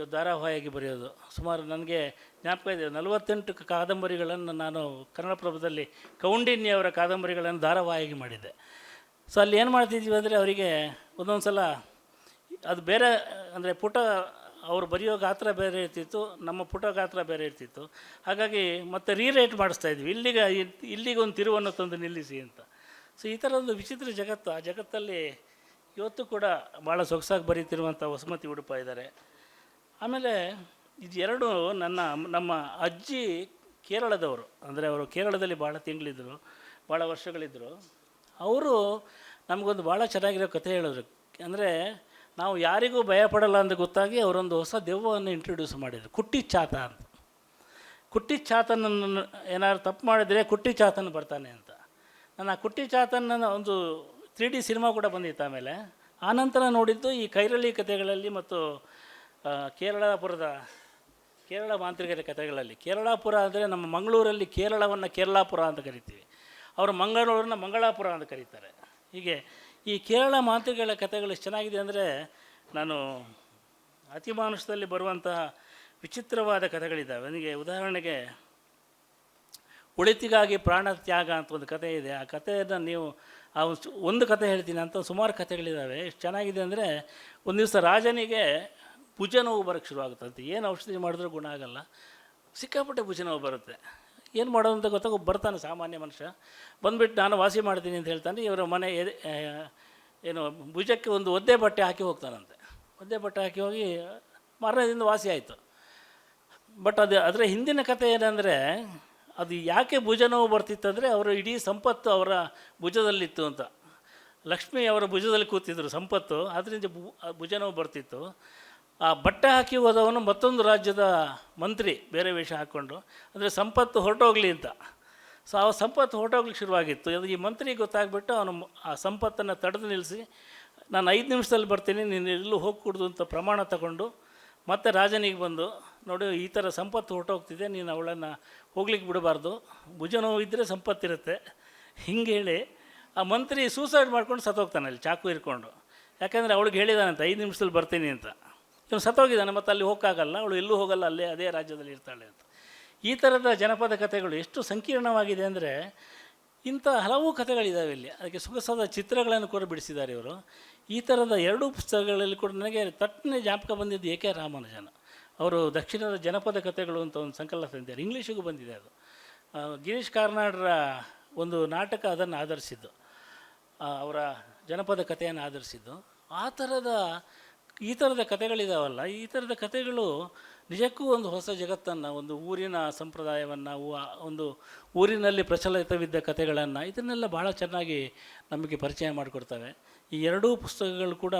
ಇವತ್ತು ಧಾರಾವಾಹಿಯಾಗಿ ಬರೆಯೋದು. ಸುಮಾರು ನನಗೆ ಜ್ಞಾಪಕ ಇದೆ. ನಲವತ್ತೆಂಟು ಕಾದಂಬರಿಗಳನ್ನು ನಾನು ಕನ್ನಡಪ್ರಭದಲ್ಲಿ ಕೌಂಡಿನ್ಯವರ ಕಾದಂಬರಿಗಳನ್ನು ಧಾರಾವಾಹಿಯಾಗಿ ಮಾಡಿದ್ದೆ. ಸೊ ಅಲ್ಲಿ ಏನು ಮಾಡ್ತಿದ್ವಿ ಅಂದರೆ ಅವರಿಗೆ ಒಂದೊಂದು ಸಲ ಅದು ಬೇರೆ, ಅಂದರೆ ಪುಟ ಅವರು ಬರೆಯೋ ಗಾತ್ರ ಬೇರೆ ಇರ್ತಿತ್ತು, ನಮ್ಮ ಪುಟ ಗಾತ್ರ ಬೇರೆ ಇರ್ತಿತ್ತು. ಹಾಗಾಗಿ ಮತ್ತೆ ರೀರೇಟ್ ಮಾಡಿಸ್ತಾ ಇದ್ವಿ. ಇಲ್ಲಿಗೆ ಇಲ್ಲಿಗೆ ಒಂದು ತಿರುವನ್ನು ತಂದು ನಿಲ್ಲಿಸಿ ಅಂತ. ಸೊ ಈ ಥರ ಒಂದು ವಿಚಿತ್ರ ಜಗತ್ತು, ಆ ಜಗತ್ತಲ್ಲಿ ಇವತ್ತು ಕೂಡ ಭಾಳ ಸೊಗಸಾಗಿ ಬರೀತಿರುವಂಥ ವಸುಮತಿ ಉಡುಪ ಇದ್ದಾರೆ. ಆಮೇಲೆ ಇದು ಎರಡು ನನ್ನ ನಮ್ಮ ಅಜ್ಜಿ ಕೇರಳದವರು, ಅಂದರೆ ಅವರು ಕೇರಳದಲ್ಲಿ ಭಾಳ ತಿಂಗಳಿದ್ರು ಭಾಳ ವರ್ಷಗಳಿದ್ದರು ಅವರು ನಮಗೊಂದು ಭಾಳ ಚೆನ್ನಾಗಿರೋ ಕಥೆ ಹೇಳಿದ್ರು. ಅಂದರೆ ನಾವು ಯಾರಿಗೂ ಭಯಪಡಲ್ಲ ಅಂತ ಗೊತ್ತಾಗಿ ಅವರೊಂದು ಹೊಸ ದೆವ್ವವನ್ನು ಇಂಟ್ರೊಡ್ಯೂಸ್ ಮಾಡಿದರು. ಕುಟ್ಟಿ ಚಾತ ಅಂತ. ಕುಟ್ಟಿ ಚಾತನನ್ನು ಏನಾದ್ರು ತಪ್ಪು ಮಾಡಿದರೆ ಕುಟ್ಟಿ ಚಾತನ ಬರ್ತಾನೆ ಅಂತ. ನಾನು ಆ ಕುಟ್ಟಿ ಚಾತನ ಒಂದು ತ್ರೀ ಡಿ ಸಿನಿಮಾ ಕೂಡ ಬಂದಿತ್ತು ಆಮೇಲೆ. ಆನಂತರ ನೋಡಿದ್ದು ಈ ಕೈರಳಿ ಕಥೆಗಳಲ್ಲಿ ಮತ್ತು ಕೇರಳಪುರದ, ಕೇರಳ ಮಾಂತ್ರಿಕರ ಕಥೆಗಳಲ್ಲಿ, ಕೇರಳಾಪುರ ಅಂದರೆ ನಮ್ಮ ಮಂಗಳೂರಲ್ಲಿ ಕೇರಳವನ್ನು ಕೇರಳಾಪುರ ಅಂತ ಕರಿತೀವಿ. ಅವರು ಮಂಗಳೂರನ್ನ ಮಂಗಳಾಪುರ ಅಂತ ಕರೀತಾರೆ. ಹೀಗೆ ಈ ಕೇರಳ ಮಾಂತ್ರಿಕಗಳ ಕಥೆಗಳು ಎಷ್ಟು ಚೆನ್ನಾಗಿದೆ ಅಂದರೆ ನಾನು ಅತಿಮಾನುಷದಲ್ಲಿ ಬರುವಂತಹ ವಿಚಿತ್ರವಾದ ಕಥೆಗಳಿದ್ದಾವೆ. ನನಗೆ ಉದಾಹರಣೆಗೆ ಉಳಿತಿಗಾಗಿ ಪ್ರಾಣ ತ್ಯಾಗ ಅಂತ ಒಂದು ಕಥೆ ಇದೆ. ಆ ಕಥೆಯನ್ನು ನೀವು, ಆ ಒಂದು ಕಥೆ ಹೇಳ್ತೀನಿ ಅಂತ ಸುಮಾರು ಕಥೆಗಳಿದ್ದಾವೆ. ಎಷ್ಟು ಚೆನ್ನಾಗಿದೆ ಅಂದರೆ ಒಂದು ದಿವಸ ರಾಜನಿಗೆ ಭುಜ ನೋವು ಬರೋಕ್ಕೆ ಶುರುವಾಗುತ್ತಂತೆ ಏನು ಔಷಧಿ ಮಾಡಿದ್ರೂ ಗುಣ ಆಗಲ್ಲ. ಸಿಕ್ಕಾಪಟ್ಟೆ ಭುಜ ನೋವು ಬರುತ್ತೆ. ಏನು ಮಾಡೋದು ಅಂತ ಗೊತ್ತಾಗ ಬರ್ತಾನೆ, ಸಾಮಾನ್ಯ ಮನುಷ್ಯ. ಬಂದುಬಿಟ್ಟು ನಾನು ವಾಸಿ ಮಾಡ್ತೀನಿ ಅಂತ ಹೇಳ್ತಾನೆ, ಇವರ ಮನೆ ಏನು ಭುಜಕ್ಕೆ ಒಂದು ಒದ್ದೆ ಬಟ್ಟೆ ಹಾಕಿ ಹೋಗ್ತಾನಂತೆ. ಒದ್ದೆ ಬಟ್ಟೆ ಹಾಕಿ ಹೋಗಿ ಮರಣದಿಂದ ವಾಸಿ ಆಯಿತು. ಬಟ್ ಅದು ಅದರ ಹಿಂದಿನ ಕಥೆ ಏನಂದರೆ, ಅದು ಯಾಕೆ ಭುಜ ನೋವು ಬರ್ತಿತ್ತಂದರೆ ಅವರ ಇಡೀ ಸಂಪತ್ತು ಅವರ ಭುಜದಲ್ಲಿತ್ತು ಅಂತ. ಲಕ್ಷ್ಮಿ ಅವರ ಭುಜದಲ್ಲಿ ಕೂತಿದ್ರು ಸಂಪತ್ತು ಅದರಿಂದ ಭು- ಭುಜ ನೋವು ಬರ್ತಿತ್ತು. ಆ ಬಟ್ಟೆ ಹಾಕಿ ಹೋದವನು ಮತ್ತೊಂದು ರಾಜ್ಯದ ಮಂತ್ರಿ, ಬೇರೆ ವೇಷ ಹಾಕ್ಕೊಂಡು. ಅಂದರೆ ಸಂಪತ್ತು ಹೊರಟೋಗ್ಲಿ ಅಂತ. ಸೊ ಆ ಸಂಪತ್ತು ಹೊರಟೋಗ್ಲಿಕ್ಕೆ ಶುರುವಾಗಿತ್ತು. ಅದು ಈ ಮಂತ್ರಿಗೆ ಗೊತ್ತಾಗ್ಬಿಟ್ಟು ಅವನು ಆ ಸಂಪತ್ತನ್ನು ತಡೆದು ನಿಲ್ಲಿಸಿ, ನಾನು ಐದು ನಿಮಿಷದಲ್ಲಿ ಬರ್ತೀನಿ, ನೀನು ಎಲ್ಲೂ ಹೋಗ್ಕೂಡ್ದು ಅಂತ ಪ್ರಮಾಣ ತಗೊಂಡು ಮತ್ತೆ ರಾಜನಿಗೆ ಬಂದು, ನೋಡಿ, ಈ ಥರ ಸಂಪತ್ತು ಹೊರಟೋಗ್ತಿದೆ, ನೀನು ಅವಳನ್ನು ಹೋಗ್ಲಿಕ್ಕೆ ಬಿಡಬಾರ್ದು. ಭುಜ ನೋವು ಇದ್ದರೆ ಸಂಪತ್ತಿರುತ್ತೆ. ಹಿಂಗೆ ಹೇಳಿ ಆ ಮಂತ್ರಿ ಸೂಸೈಡ್ ಮಾಡ್ಕೊಂಡು ಸತ್ತೋಗ್ತಾನೆ ಅಲ್ಲಿ, ಚಾಕು ಇರ್ಕೊಂಡು. ಯಾಕಂದರೆ ಅವಳಿಗೆ ಹೇಳಿದಾನಂತ, ಐದು ನಿಮಿಷದಲ್ಲಿ ಬರ್ತೀನಿ ಅಂತ. ಇವನು ಸತ್ತೋಗಿದ್ದಾನೆ, ಮತ್ತು ಅಲ್ಲಿ ಹೋಗೋಕ್ಕಾಗಲ್ಲ, ಅವಳು ಎಲ್ಲೂ ಹೋಗಲ್ಲ, ಅಲ್ಲೇ ಅದೇ ರಾಜ್ಯದಲ್ಲಿ ಇರ್ತಾಳೆ ಅಂತ. ಈ ಥರದ ಜನಪದ ಕಥೆಗಳು ಎಷ್ಟು ಸಂಕೀರ್ಣವಾಗಿದೆ ಅಂದರೆ ಇಂಥ ಹಲವು ಕಥೆಗಳಿದ್ದಾವೆ ಇಲ್ಲಿ. ಅದಕ್ಕೆ ಸೊಗಸಾದ ಚಿತ್ರಗಳನ್ನು ಕೂಡ ಬಿಡಿಸಿದ್ದಾರೆ ಇವರು. ಈ ಥರದ ಎರಡೂ ಪುಸ್ತಕಗಳಲ್ಲಿ ಕೂಡ ನನಗೆ ತಟ್ಟನೆ ಜ್ಞಾಪಕ ಬಂದಿದ್ದು ಎ ಕೆ ರಾಮಾನುಜನ ಅವರು ದಕ್ಷಿಣದ ಜನಪದ ಕಥೆಗಳು ಅಂತ ಒಂದು ಸಂಕಲನ ತಂದಿದ್ದಾರೆ. ಇಂಗ್ಲೀಷಿಗೂ ಬಂದಿದೆ ಅದು. ಗಿರೀಶ್ ಕಾರ್ನಾಡ್ರ ಒಂದು ನಾಟಕ ಅದನ್ನು ಆಧರಿಸಿದ್ದು. ಅವರ ಜನಪದ ಕಥೆಯನ್ನು ಆಧರಿಸಿದ್ದು. ಆ ಥರದ ಈ ಥರದ ಕಥೆಗಳಿದಾವಲ್ಲ, ಈ ಥರದ ಕಥೆಗಳು ನಿಜಕ್ಕೂ ಒಂದು ಹೊಸ ಜಗತ್ತನ್ನು, ಒಂದು ಊರಿನ ಸಂಪ್ರದಾಯವನ್ನು ಒಂದು ಊರಿನಲ್ಲಿ ಪ್ರಚಲಿತವಿದ್ದ ಕಥೆಗಳನ್ನು ಇದನ್ನೆಲ್ಲ ಭಾಳ ಚೆನ್ನಾಗಿ ನಮಗೆ ಪರಿಚಯ ಮಾಡಿಕೊಡ್ತವೆ. ಈ ಎರಡೂ ಪುಸ್ತಕಗಳು ಕೂಡ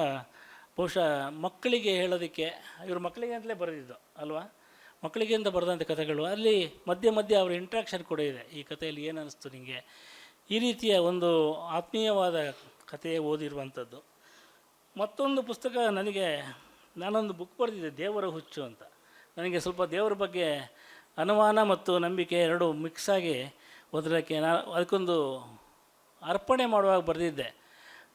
ಬಹುಶಃ ಮಕ್ಕಳಿಗೆ ಹೇಳೋದಕ್ಕೆ, ಇವರು ಮಕ್ಕಳಿಗೆ ಅಂತಲೇ ಬರೆದಿದ್ದು, ಅಲ್ವಾ? ಮಕ್ಕಳಿಗೆ ಅಂತ ಬರೆದಂಥ ಕಥೆಗಳು. ಅಲ್ಲಿ ಮಧ್ಯೆ ಮಧ್ಯೆ ಅವರ ಇಂಟ್ರಾಕ್ಷನ್ ಕೂಡ ಇದೆ. ಈ ಕಥೆಯಲ್ಲಿ ಏನು ಅನ್ನಿಸ್ತು ನಿಮಗೆ ಈ ರೀತಿಯ ಒಂದು ಆತ್ಮೀಯವಾದ ಕಥೆ ಓದಿರುವಂಥದ್ದು. ಮತ್ತೊಂದು ಪುಸ್ತಕ ನನಗೆ, ನಾನೊಂದು ಬುಕ್ ಬರೆದಿದ್ದೆ ದೇವರ ಹುಚ್ಚು ಅಂತ. ನನಗೆ ಸ್ವಲ್ಪ ದೇವರ ಬಗ್ಗೆ ಅನುಮಾನ ಮತ್ತು ನಂಬಿಕೆ ಎರಡು ಮಿಕ್ಸ್ ಆಗಿ ಓದಲಿಕ್ಕೆ ನಾನು ಅದಕ್ಕೊಂದು ಅರ್ಪಣೆ ಮಾಡುವಾಗ ಬರೆದಿದ್ದೆ.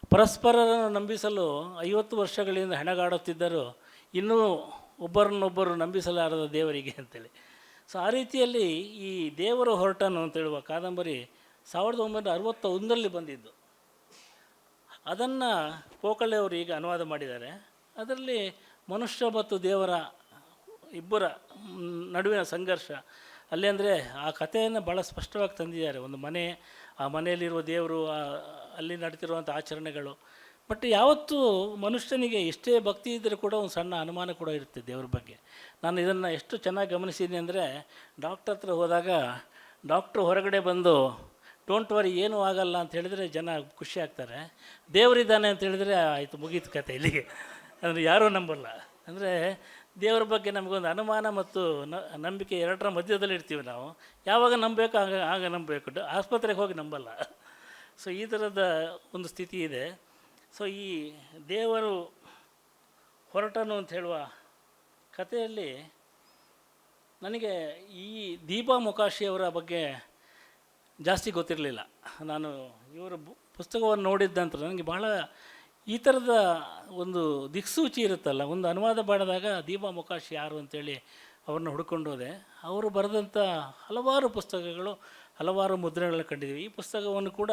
ಪರಸ್ಪರರನ್ನು ನಂಬಿಸಲು ಐವತ್ತು ವರ್ಷಗಳಿಂದ ಹೆಣಗಾಡುತ್ತಿದ್ದರು ಇನ್ನೂ ಒಬ್ಬರನ್ನೊಬ್ಬರು ನಂಬಿಸಲಾರದ ದೇವರಿಗೆ ಅಂತೇಳಿ. ಸೊ ಆ ರೀತಿಯಲ್ಲಿ ಈ ದೇವರ ಹೊರಟನು ಅಂತೇಳುವ ಕಾದಂಬರಿ ಸಾವಿರದ ಒಂಬೈನೂರ ಅರವತ್ತ ಒಂದರಲ್ಲಿ ಬಂದಿದ್ದು. ಅದನ್ನು ಅವರು ಈಗ ಅನುವಾದ ಮಾಡಿದ್ದಾರೆ. ಅದರಲ್ಲಿ ಮನುಷ್ಯ ಮತ್ತು ದೇವರ ಇಬ್ಬರ ನಡುವಿನ ಸಂಘರ್ಷ. ಅಲ್ಲಿ ಅಂದರೆ ಆ ಕಥೆಯನ್ನು ಭಾಳ ಸ್ಪಷ್ಟವಾಗಿ ತಂದಿದ್ದಾರೆ. ಒಂದು ಮನೆ, ಆ ಮನೆಯಲ್ಲಿರುವ ದೇವರು ಅಲ್ಲಿ ನಡೆತಿರುವಂಥ ಆಚರಣೆಗಳು. ಬಟ್ ಯಾವತ್ತೂ ಮನುಷ್ಯನಿಗೆ ಎಷ್ಟೇ ಭಕ್ತಿ ಇದ್ದರೂ ಕೂಡ ಒಂದು ಸಣ್ಣ ಅನುಮಾನ ಕೂಡ ಇರುತ್ತೆ ದೇವ್ರ ಬಗ್ಗೆ. ನಾನು ಇದನ್ನು ಎಷ್ಟು ಚೆನ್ನಾಗಿ ಗಮನಿಸಿದ್ದೀನಿ ಅಂದರೆ ಡಾಕ್ಟರ್ ಹತ್ರ ಹೋದಾಗ ಡಾಕ್ಟ್ರು ಹೊರಗಡೆ ಬಂದು ಡೋಂಟ್ ವರಿ ಏನೂ ಆಗಲ್ಲ ಅಂತ ಹೇಳಿದರೆ ಜನ ಖುಷಿ ಆಗ್ತಾರೆ. ದೇವರಿದ್ದಾನೆ ಅಂತ ಹೇಳಿದರೆ ಆಯಿತು, ಮುಗೀತು ಕತೆ ಇಲ್ಲಿಗೆ. ಅಂದರೆ ಯಾರೂ ನಂಬಲ್ಲ. ಅಂದರೆ ದೇವರ ಬಗ್ಗೆ ನಮಗೊಂದು ಅನುಮಾನ ಮತ್ತು ನಂಬಿಕೆ ಎರಡರ ಮಧ್ಯದಲ್ಲಿ ಇರ್ತೀವಿ ನಾವು. ಯಾವಾಗ ನಂಬಬೇಕು ಆಗ ಆಗ ನಂಬಬೇಕು. ಆಸ್ಪತ್ರೆಗೆ ಹೋಗಿ ನಂಬಲ್ಲ. ಸೊ ಈ ಥರದ ಒಂದು ಸ್ಥಿತಿ ಇದೆ. ಸೊ ಈ ದೇವರು ಹೊರಟನು ಅಂತ ಹೇಳುವ ಕಥೆಯಲ್ಲಿ ನನಗೆ ಈ ದೀಪಾ ಮುಖಾಶಿಯವರ ಬಗ್ಗೆ ಜಾಸ್ತಿ ಗೊತ್ತಿರಲಿಲ್ಲ. ನಾನು ಇವರ ಪುಸ್ತಕವನ್ನು ನೋಡಿದ್ದ ನಂತರ ನನಗೆ ಬಹಳ ಈ ಥರದ ಒಂದು ದಿಕ್ಸೂಚಿ ಇರುತ್ತಲ್ಲ, ಒಂದು ಅನುವಾದ ಮಾಡಿದಾಗ ದೀಪಾ ಮುಖಾಶ್ ಯಾರು ಅಂತೇಳಿ ಅವ್ರನ್ನ ಹುಡ್ಕೊಂಡು ಹೋದೆ. ಅವರು ಬರೆದಂಥ ಹಲವಾರು ಪುಸ್ತಕಗಳು, ಹಲವಾರು ಮುದ್ರೆಗಳನ್ನ ಕಂಡಿದ್ದೀವಿ. ಈ ಪುಸ್ತಕವನ್ನು ಕೂಡ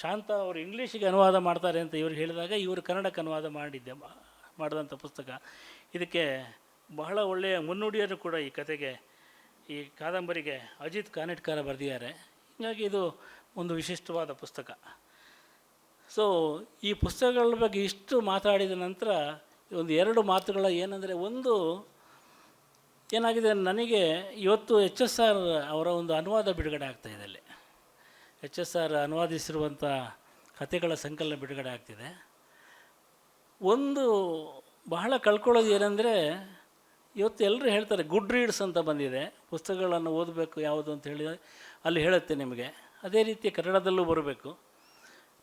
ಶಾಂತ ಅವರು ಇಂಗ್ಲೀಷಿಗೆ ಅನುವಾದ ಮಾಡ್ತಾರೆ ಅಂತ ಇವರು ಹೇಳಿದಾಗ ಇವರು ಕನ್ನಡಕ್ಕೆ ಅನುವಾದ ಮಾಡಿದ್ದೆ. ಮಾಡಿದಂಥ ಪುಸ್ತಕ. ಇದಕ್ಕೆ ಬಹಳ ಒಳ್ಳೆಯ ಮುನ್ನುಡಿಯನ್ನು ಕೂಡ ಈ ಕತೆಗೆ, ಈ ಕಾದಂಬರಿಗೆ ಅಜಿತ್ ಕಾನೆಟ್ಕರ ಬರೆದಿದ್ದಾರೆ. ಹೀಗಾಗಿ ಇದು ಒಂದು ವಿಶಿಷ್ಟವಾದ ಪುಸ್ತಕ. ಸೊ ಈ ಪುಸ್ತಕಗಳ ಬಗ್ಗೆ ಇಷ್ಟು ಮಾತಾಡಿದ ನಂತರ ಒಂದು ಎರಡು ಮಾತುಗಳ ಏನಂದರೆ ಒಂದು ಏನಾಗಿದೆ ನನಗೆ ಇವತ್ತು ಎಚ್ ಎಸ್ ಆರ್ ಅವರ ಒಂದು ಅನುವಾದ ಬಿಡುಗಡೆ ಆಗ್ತಾಯಿದೆ ಅಲ್ಲಿ. ಎಚ್ ಎಸ್ ಆರ್ ಅನುವಾದಿಸಿರುವಂಥ ಕಥೆಗಳ ಸಂಕಲನ ಬಿಡುಗಡೆ ಆಗ್ತಿದೆ. ಒಂದು ಬಹಳ ಕಳ್ಕೊಳ್ಳೋದು ಏನಂದರೆ ಇವತ್ತು ಎಲ್ಲರೂ ಹೇಳ್ತಾರೆ, ಗುಡ್ ರೀಡ್ಸ್ ಅಂತ ಬಂದಿದೆ. ಪುಸ್ತಕಗಳನ್ನು ಓದಬೇಕು ಯಾವುದು ಅಂತ ಹೇಳಿ. ಅಲ್ಲಿ ಹೇಳುತ್ತೆ ನಿಮಗೆ. ಅದೇ ರೀತಿ ಕನ್ನಡದಲ್ಲೂ ಬರಬೇಕು.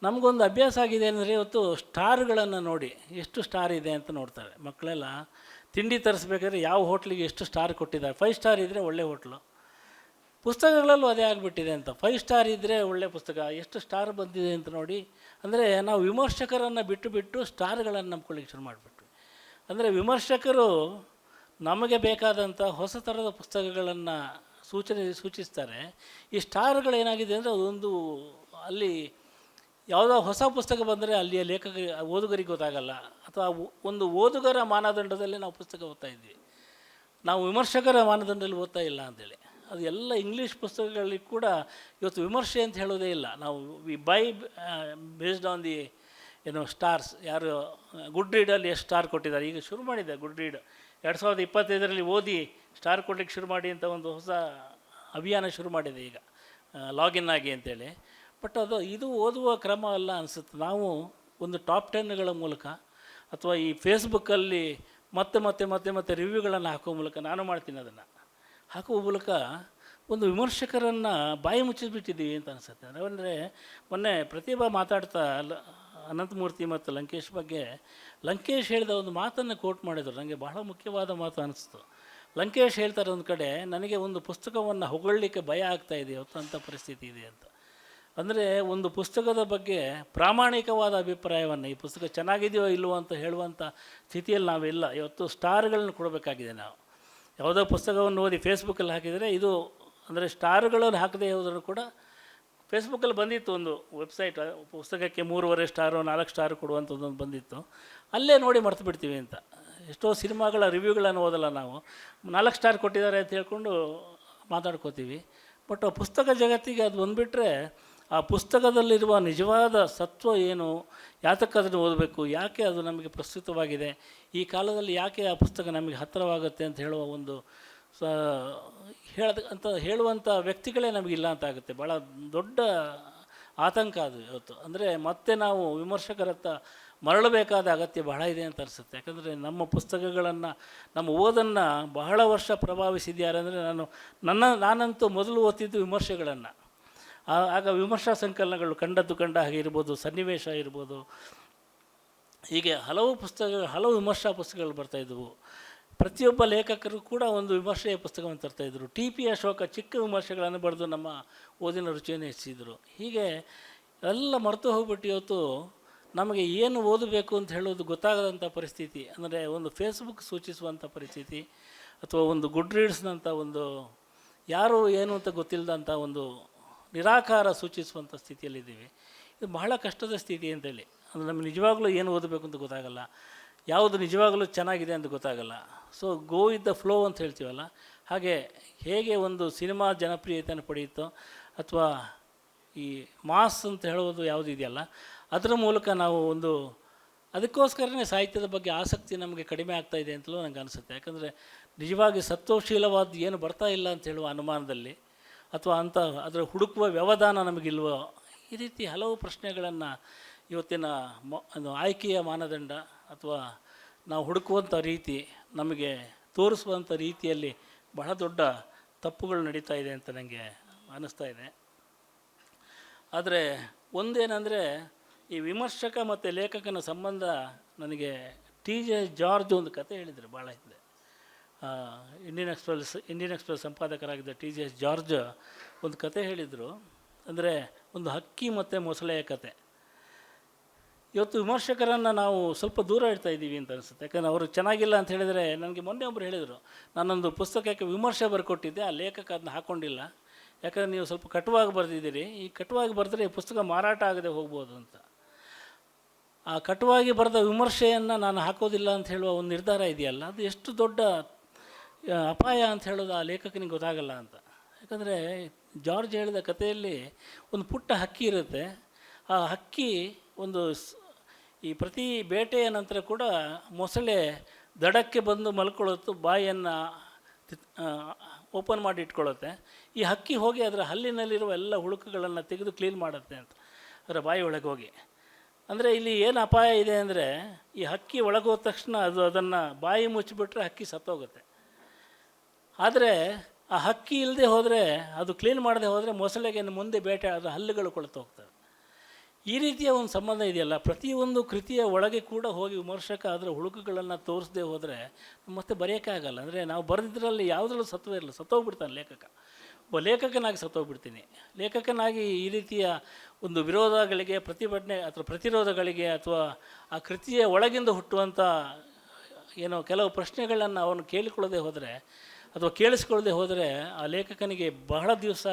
ನಮಗೊಂದು ಅಭ್ಯಾಸ ಆಗಿದೆ ಅಂದರೆ ಇವತ್ತು ಸ್ಟಾರ್ಗಳನ್ನು ನೋಡಿ ಎಷ್ಟು ಸ್ಟಾರ್ ಇದೆ ಅಂತ ನೋಡ್ತಾರೆ. ಮಕ್ಕಳೆಲ್ಲ ತಿಂಡಿ ತರಿಸ್ಬೇಕಾದ್ರೆ ಯಾವ ಹೋಟ್ಲಿಗೆ ಎಷ್ಟು ಸ್ಟಾರ್ ಕೊಟ್ಟಿದ್ದಾರೆ. ಫೈವ್ ಸ್ಟಾರ್ ಇದ್ದರೆ ಒಳ್ಳೆ ಹೋಟ್ಲು. ಪುಸ್ತಕಗಳಲ್ಲೂ ಅದೇ ಆಗಿಬಿಟ್ಟಿದೆ ಅಂತ. ಫೈವ್ ಸ್ಟಾರ್ ಇದ್ದರೆ ಒಳ್ಳೆ ಪುಸ್ತಕ. ಎಷ್ಟು ಸ್ಟಾರ್ ಬಂದಿದೆ ಅಂತ ನೋಡಿ. ಅಂದರೆ ನಾವು ವಿಮರ್ಶಕರನ್ನು ಬಿಟ್ಟು ಬಿಟ್ಟು ಸ್ಟಾರ್ಗಳನ್ನು ನಂಬ್ಕೊಳ್ಳಿಕ್ಕೆ ಶುರು ಮಾಡಿಬಿಟ್ವಿ. ಅಂದರೆ ವಿಮರ್ಶಕರು ನಮಗೆ ಬೇಕಾದಂಥ ಹೊಸ ಥರದ ಪುಸ್ತಕಗಳನ್ನು ಸೂಚನೆ ಸೂಚಿಸ್ತಾರೆ. ಈ ಸ್ಟಾರ್ಗಳೇನಾಗಿದೆ ಅಂದರೆ ಅದೊಂದು ಅಲ್ಲಿ ಯಾವುದೋ ಹೊಸ ಪುಸ್ತಕ ಬಂದರೆ ಅಲ್ಲಿಯ ಲೇಖಕ ಓದುಗರಿಗೆ ಗೊತ್ತಾಗಲ್ಲ. ಅಥವಾ ಒಂದು ಓದುಗರ ಮಾನದಂಡದಲ್ಲಿ ನಾವು ಪುಸ್ತಕ ಓದ್ತಾ ಇದ್ವಿ ನಾವು ವಿಮರ್ಶಕರ ಮಾನದಂಡದಲ್ಲಿ ಓದ್ತಾ ಇಲ್ಲ ಅಂತೇಳಿ. ಅದು ಎಲ್ಲ ಇಂಗ್ಲೀಷ್ ಪುಸ್ತಕಗಳಲ್ಲಿ ಕೂಡ ಇವತ್ತು ವಿಮರ್ಶೆ ಅಂತ ಹೇಳೋದೇ ಇಲ್ಲ. ನಾವು we buy based on the ಏನು ಸ್ಟಾರ್ಸ್ ಯಾರು ಗುಡ್ ರೀಡಲ್ಲಿ ಎಷ್ಟು ಸ್ಟಾರ್ ಕೊಟ್ಟಿದ್ದಾರೆ. ಈಗ ಶುರು ಮಾಡಿದೆ ಗುಡ್ ರೀಡ್ ಎರಡು ಸಾವಿರದ ಇಪ್ಪತ್ತೈದರಲ್ಲಿ ಓದಿ ಸ್ಟಾರ್ ಕೊಡ್ಲಿಕ್ಕೆ ಶುರು ಮಾಡಿ ಅಂತ ಒಂದು ಹೊಸ ಅಭಿಯಾನ ಶುರು ಮಾಡಿದೆ ಈಗ ಲಾಗಿನ್ ಆಗಿ ಅಂತೇಳಿ. ಬಟ್ ಅದು, ಇದು ಓದುವ ಕ್ರಮ ಅಲ್ಲ ಅನಿಸುತ್ತೆ. ನಾವು ಒಂದು ಟಾಪ್ ಟೆನ್ಗಳ ಮೂಲಕ ಅಥವಾ ಈ ಫೇಸ್ಬುಕ್ಕಲ್ಲಿ ಮತ್ತೆ ಮತ್ತೆ ಮತ್ತೆ ಮತ್ತೆ ರಿವ್ಯೂಗಳನ್ನು ಹಾಕೋ ಮೂಲಕ ನಾನು ಮಾಡ್ತೀನಿ ಅದನ್ನು. ಹಾಕುವ ಮೂಲಕ ಒಂದು ವಿಮರ್ಶಕರನ್ನು ಬಾಯಿ ಮುಚ್ಚಿಸ್ಬಿಟ್ಟಿದ್ದೀವಿ ಅಂತ ಅನಿಸುತ್ತೆ. ಅಂದರೆ ಮೊನ್ನೆ ಪ್ರತಿಭಾ ಮಾತಾಡ್ತಾ ಲ- ಅನಂತಮೂರ್ತಿ ಮತ್ತು ಲಂಕೇಶ್ ಬಗ್ಗೆ, ಲಂಕೇಶ್ ಹೇಳಿದ ಒಂದು ಮಾತನ್ನು ಕೋಟ್ ಮಾಡಿದರು. ನನಗೆ ಬಹಳ ಮುಖ್ಯವಾದ ಮಾತು ಅನಿಸ್ತು. ಲಂಕೇಶ್ ಹೇಳ್ತಾರೆ ಒಂದು ಕಡೆ, ನನಗೆ ಒಂದು ಪುಸ್ತಕವನ್ನು ಹೊಗಳಲಿಕ್ಕೆ ಭಯ ಆಗ್ತಾ ಇದೆ ಅಂಥ ಪರಿಸ್ಥಿತಿ ಇದೆ ಅಂತ. ಅಂದರೆ ಒಂದು ಪುಸ್ತಕದ ಬಗ್ಗೆ ಪ್ರಾಮಾಣಿಕವಾದ ಅಭಿಪ್ರಾಯವನ್ನು, ಈ ಪುಸ್ತಕ ಚೆನ್ನಾಗಿದೆಯೋ ಇಲ್ಲವೋ ಅಂತ ಹೇಳುವಂಥ ಸ್ಥಿತಿಯಲ್ಲಿ ನಾವಿಲ್ಲ. ಇವತ್ತು ಸ್ಟಾರ್ಗಳನ್ನು ಕೊಡಬೇಕಾಗಿದೆ ನಾವು. ಯಾವುದೋ ಪುಸ್ತಕವನ್ನು ಓದಿ ಫೇಸ್ಬುಕ್ಕಲ್ಲಿ ಹಾಕಿದರೆ ಇದು ಅಂದರೆ ಸ್ಟಾರ್ಗಳನ್ನು ಹಾಕದೇ ಹೋದರೂ ಕೂಡ ಫೇಸ್ಬುಕ್ಕಲ್ಲಿ ಬಂದಿತ್ತು ಒಂದು ವೆಬ್ಸೈಟ್, ಪುಸ್ತಕಕ್ಕೆ ಮೂರುವರೆ ಸ್ಟಾರು, ನಾಲ್ಕು ಸ್ಟಾರ್ ಕೊಡುವಂಥದ್ದೊಂದು ಬಂದಿತ್ತು. ಅಲ್ಲೇ ನೋಡಿ ಮರ್ತು ಬಿಡ್ತೀವಿ ಅಂತ. ಎಷ್ಟೋ ಸಿನಿಮಾಗಳ ರಿವ್ಯೂಗಳನ್ನು ಓದಲ್ಲ ನಾವು. ನಾಲ್ಕು ಸ್ಟಾರ್ ಕೊಟ್ಟಿದ್ದಾರೆ ಅಂತ ಹೇಳ್ಕೊಂಡು ಮಾತಾಡ್ಕೋತೀವಿ. ಬಟ್ ಆ ಪುಸ್ತಕ ಜಗತ್ತಿಗೆ ಅದು ಬಂದುಬಿಟ್ರೆ ಆ ಪುಸ್ತಕದಲ್ಲಿರುವ ನಿಜವಾದ ಸತ್ವ ಏನು? ಯಾತಕ್ಕೆ ಅದನ್ನು ಓದಬೇಕು? ಯಾಕೆ ಅದು ನಮಗೆ ಪ್ರಸ್ತುತವಾಗಿದೆ? ಈ ಕಾಲದಲ್ಲಿ ಯಾಕೆ ಆ ಪುಸ್ತಕ ನಮಗೆ ಹತ್ತಿರವಾಗುತ್ತೆ ಅಂತ ಹೇಳುವ ಒಂದು ಸ, ಹೇಳದ, ಅಂತ ಹೇಳುವಂಥ ವ್ಯಕ್ತಿಗಳೇ ನಮಗಿಲ್ಲ ಅಂತ ಆಗುತ್ತೆ. ಭಾಳ ದೊಡ್ಡ ಆತಂಕ ಅದು ಇವತ್ತು. ಅಂದರೆ ಮತ್ತೆ ನಾವು ವಿಮರ್ಶಕರತ್ತ ಮರಳಬೇಕಾದ ಅಗತ್ಯ ಬಹಳ ಇದೆ ಅಂತ ಅನಿಸುತ್ತೆ. ಯಾಕಂದರೆ ನಮ್ಮ ಪುಸ್ತಕಗಳನ್ನು, ನಮ್ಮ ಓದನ್ನು ಬಹಳ ವರ್ಷ ಪ್ರಭಾವಿಸಿದ್ಯಾರೆ ಅಂದರೆ ನಾನು, ನನ್ನ, ನಾನಂತೂ ಮೊದಲು ಓದ್ತಿದ್ದು ವಿಮರ್ಶೆಗಳನ್ನು. ಆಗ ವಿಮರ್ಶಾ ಸಂಕಲನಗಳು ಕಂಡದ್ದು ಕಂಡ ಹಾಗೆ ಇರ್ಬೋದು, ಸನ್ನಿವೇಶ ಇರ್ಬೋದು. ಹೀಗೆ ಹಲವು ಪುಸ್ತಕ, ಹಲವು ವಿಮರ್ಶಾ ಪುಸ್ತಕಗಳು ಬರ್ತಾಯಿದ್ವು ಪ್ರತಿಯೊಬ್ಬ ಲೇಖಕರು ಕೂಡ ಒಂದು ವಿಮರ್ಶೆಯ ಪುಸ್ತಕವನ್ನು ತರ್ತಾಯಿದ್ರು ಟಿ ಪಿ ಅಶೋಕ ಚಿಕ್ಕ ವಿಮರ್ಶೆಗಳನ್ನು ಬರೆದು ನಮ್ಮ ಓದಿನ ರುಚಿಯನ್ನು ಹೆಚ್ಚಿಸಿದರು. ಹೀಗೆ ಎಲ್ಲ ಮರೆತು ಹೋಗ್ಬಿಟ್ಟು ಇವತ್ತು ನಮಗೆ ಏನು ಓದಬೇಕು ಅಂತ ಹೇಳೋದು ಗೊತ್ತಾಗದಂಥ ಪರಿಸ್ಥಿತಿ, ಅಂದರೆ ಒಂದು ಫೇಸ್ಬುಕ್ ಸೂಚಿಸುವಂಥ ಪರಿಸ್ಥಿತಿ, ಅಥವಾ ಒಂದು ಗುಡ್ ರೀಡ್ಸ್ನಂಥ ಒಂದು ಯಾರು ಏನು ಅಂತ ಗೊತ್ತಿಲ್ಲದಂಥ ಒಂದು ನಿರಾಕಾರ ಸೂಚಿಸುವಂಥ ಸ್ಥಿತಿಯಲ್ಲಿದ್ದೀವಿ. ಇದು ಬಹಳ ಕಷ್ಟದ ಸ್ಥಿತಿ ಅಂತೇಳಿ. ಅಂದರೆ ನಮಗೆ ನಿಜವಾಗ್ಲೂ ಏನು ಓದಬೇಕು ಅಂತ ಗೊತ್ತಾಗಲ್ಲ. ಯಾವುದು ನಿಜವಾಗಲೂ ಚೆನ್ನಾಗಿದೆ ಅಂತ ಗೊತ್ತಾಗಲ್ಲ. ಸೊ ಗೋ ಇದ್ದ ದ ಫ್ಲೋ ಅಂತ ಹೇಳ್ತೀವಲ್ಲ. ಹಾಗೆ ಹೇಗೆ ಒಂದು ಸಿನಿಮಾ ಜನಪ್ರಿಯತೆಯನ್ನು ಪಡೆಯುತ್ತೋ, ಅಥವಾ ಈ ಮಾಸ್ ಅಂತ ಹೇಳೋದು ಯಾವುದು ಇದೆಯಲ್ಲ ಅದರ ಮೂಲಕ ನಾವು ಒಂದು ಅದಕ್ಕೋಸ್ಕರನೇ ಸಾಹಿತ್ಯದ ಬಗ್ಗೆ ಆಸಕ್ತಿ ನಮಗೆ ಕಡಿಮೆ ಆಗ್ತಾ ಇದೆ ಅಂತಲೂ ನನಗೆ ಅನಿಸುತ್ತೆ. ಯಾಕಂದರೆ ನಿಜವಾಗಿ ಸತ್ವಶೀಲವಾದ ಏನು ಬರ್ತಾ ಇಲ್ಲ ಅಂತ ಹೇಳುವ ಅನುಮಾನದಲ್ಲಿ ಅಥವಾ ಅಂಥ ಅದರ ಹುಡುಕುವ ವ್ಯವಧಾನ ನಮಗಿಲ್ವೋ, ಈ ರೀತಿ ಹಲವು ಪ್ರಶ್ನೆಗಳನ್ನು ಇವತ್ತಿನ ಆಯ್ಕೆಯ ಮಾನದಂಡ ಅಥವಾ ನಾವು ಹುಡುಕುವಂಥ ರೀತಿ ನಮಗೆ ತೋರಿಸುವಂಥ ರೀತಿಯಲ್ಲಿ ಬಹಳ ದೊಡ್ಡ ತಪ್ಪುಗಳು ನಡೀತಾ ಇದೆ ಅಂತ ನನಗೆ ಅನ್ನಿಸ್ತಾ ಇದೆ. ಆದರೆ ಒಂದೇನೆಂದರೆ ಈ ವಿಮರ್ಶಕ ಮತ್ತು ಲೇಖಕನ ಸಂಬಂಧ ನನಗೆ ಟಿ ಜೆ ಜಾರ್ಜ್ ಒಂದು ಕತೆ ಹೇಳಿದರು ಭಾಳ ಆ, ಇಂಡಿಯನ್ ಎಕ್ಸ್ಪ್ರೆಸ್ ಇಂಡಿಯನ್ ಎಕ್ಸ್ಪ್ರೆಸ್ ಸಂಪಾದಕರಾಗಿದ್ದ ಟಿ ಜಿ ಎಸ್ ಜಾರ್ಜ್ ಒಂದು ಕತೆ ಹೇಳಿದರು. ಅಂದರೆ ಒಂದು ಹಕ್ಕಿ ಮತ್ತು ಮೊಸಳೆಯ ಕತೆ. ಇವತ್ತು ವಿಮರ್ಶಕರನ್ನು ನಾವು ಸ್ವಲ್ಪ ದೂರ ಇಡ್ತಾ ಇದ್ದೀವಿ ಅಂತ ಅನಿಸುತ್ತೆ. ಯಾಕಂದರೆ ಅವರು ಚೆನ್ನಾಗಿಲ್ಲ ಅಂತ ಹೇಳಿದರೆ ನನಗೆ ಮೊನ್ನೆ ಒಬ್ಬರು ಹೇಳಿದರು ನಾನೊಂದು ಪುಸ್ತಕಕ್ಕೆ ವಿಮರ್ಶೆ ಬರ್ಕೊಟ್ಟಿದ್ದೆ ಆ ಲೇಖಕ ಅದನ್ನ ಹಾಕ್ಕೊಂಡಿಲ್ಲ ಯಾಕಂದರೆ ನೀವು ಸ್ವಲ್ಪ ಕಟುವಾಗಿ ಬರೆದಿದ್ದೀರಿ. ಈ ಕಟುವಾಗಿ ಬರೆದ್ರೆ ಈ ಪುಸ್ತಕ ಮಾರಾಟ ಆಗದೆ ಹೋಗ್ಬೋದು ಅಂತ. ಆ ಕಟುವಾಗಿ ಬರೆದ ವಿಮರ್ಶೆಯನ್ನು ನಾನು ಹಾಕೋದಿಲ್ಲ ಅಂತ ಹೇಳುವ ಒಂದು ನಿರ್ಧಾರ ಇದೆಯಲ್ಲ? ಅದು ಎಷ್ಟು ದೊಡ್ಡ ಅಪಾಯ ಅಂತ ಹೇಳೋದು ಆ ಲೇಖಕನಿಗೆ ಗೊತ್ತಾಗಲ್ಲ ಅಂತ. ಯಾಕಂದರೆ ಜಾರ್ಜ್ ಹೇಳಿದ ಕಥೆಯಲ್ಲಿ ಒಂದು ಪುಟ್ಟ ಹಕ್ಕಿ ಇರುತ್ತೆ. ಆ ಹಕ್ಕಿ ಒಂದು ಈ ಪ್ರತಿ ಬೇಟೆಯ ನಂತರ ಕೂಡ ಮೊಸಳೆ ದಡಕ್ಕೆ ಬಂದು ಮಲ್ಕೊಳ್ಳುತ್ತು, ಬಾಯಿಯನ್ನು ಓಪನ್ ಮಾಡಿ ಇಟ್ಕೊಳ್ಳುತ್ತೆ. ಈ ಹಕ್ಕಿ ಹೋಗಿ ಅದರ ಹಲ್ಲಿನಲ್ಲಿರುವ ಎಲ್ಲ ಹುಳುಕುಗಳನ್ನು ತೆಗೆದು ಕ್ಲೀನ್ ಮಾಡುತ್ತೆ ಅಂತ. ಅದರ ಬಾಯಿ ಒಳಗೆ ಹೋಗಿ. ಅಂದರೆ ಇಲ್ಲಿ ಏನು ಅಪಾಯ ಇದೆ ಅಂದರೆ ಈ ಹಕ್ಕಿ ಒಳಗೋದ ತಕ್ಷಣ ಅದು ಅದನ್ನು ಬಾಯಿ ಮುಚ್ಚಿಬಿಟ್ರೆ ಹಕ್ಕಿ ಸತ್ತೋಗುತ್ತೆ. ಆದರೆ ಆ ಹಕ್ಕಿ ಇಲ್ಲದೆ ಹೋದರೆ, ಅದು ಕ್ಲೀನ್ ಮಾಡದೆ ಹೋದರೆ ಮೊಸಳೆಗೆ ಮುಂದೆ ಬೇಟೆ ಅದು ಹಲ್ಲುಗಳು ಕೊಳ್ತು ಹೋಗ್ತವೆ ಈ ರೀತಿಯ ಒಂದು ಸಂಬಂಧ ಇದೆಯಲ್ಲ? ಪ್ರತಿಯೊಂದು ಕೃತಿಯ ಒಳಗೆ ಕೂಡ ಹೋಗಿ ವಿಮರ್ಶಕ ಅದರ ಹುಳುಕುಗಳನ್ನು ತೋರಿಸದೆ ಹೋದರೆ ಮತ್ತೆ ಬರೆಯೋಕ್ಕಾಗಲ್ಲ ಅಂದರೆ ನಾವು ಬರೆದಿದ್ದರಲ್ಲಿ ಯಾವುದರಲ್ಲೂ ಸತ್ವ ಇರಲ್ಲ. ಸತ್ತೋಗ್ಬಿಡ್ತಾನೆ ಲೇಖಕ. ಒಬ್ಬ ಲೇಖಕನಾಗಿ ಸತ್ತೋಗ್ಬಿಡ್ತೀನಿ. ಲೇಖಕನಾಗಿ ಈ ರೀತಿಯ ಒಂದು ವಿರೋಧಗಳಿಗೆ ಪ್ರತಿಭಟನೆ ಅಥವಾ ಪ್ರತಿರೋಧಗಳಿಗೆ ಅಥವಾ ಆ ಕೃತಿಯ ಒಳಗಿಂದ ಹುಟ್ಟುವಂಥ ಏನೋ ಕೆಲವು ಪ್ರಶ್ನೆಗಳನ್ನು ಅವನು ಕೇಳಿಕೊಳ್ಳದೆ ಹೋದರೆ ಅಥವಾ ಕೇಳಿಸ್ಕೊಳ್ಳದೆ ಹೋದರೆ ಆ ಲೇಖಕನಿಗೆ ಬಹಳ ದಿವಸ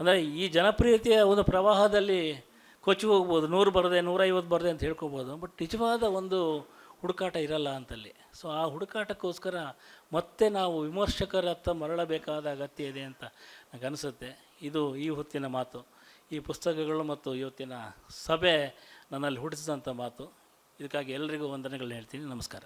ಅಂದರೆ ಈ ಜನಪ್ರಿಯತೆಯ ಒಂದು ಪ್ರವಾಹದಲ್ಲಿ ಕೊಚ್ಚಿ ಹೋಗ್ಬೋದು, ನೂರು ಬರದೆ, ನೂರೈವತ್ತು ಬರದೆ ಅಂತ ಹೇಳ್ಕೊಬೋದು. ಬಟ್ ನಿಜವಾದ ಒಂದು ಹುಡುಕಾಟ ಇರಲ್ಲ ಅಂತಲ್ಲಿ. ಸೊ ಆ ಹುಡುಕಾಟಕ್ಕೋಸ್ಕರ ಮತ್ತೆ ನಾವು ವಿಮರ್ಶಕರತ್ತ ಮರಳಬೇಕಾದ ಅಗತ್ಯ ಇದೆ ಅಂತ ನನಗೆ ಅನಿಸುತ್ತೆ ಇದು ಈ ಹೊತ್ತಿನ ಮಾತು. ಈ ಪುಸ್ತಕಗಳು ಮತ್ತು ಇವತ್ತಿನ ಸಭೆ ನನ್ನಲ್ಲಿ ಹುಟ್ಟಿಸಿದಂಥ ಮಾತು. ಇದಕ್ಕಾಗಿ ಎಲ್ರಿಗೂ ವಂದನೆಗಳನ್ನ ಹೇಳ್ತೀನಿ. ನಮಸ್ಕಾರ.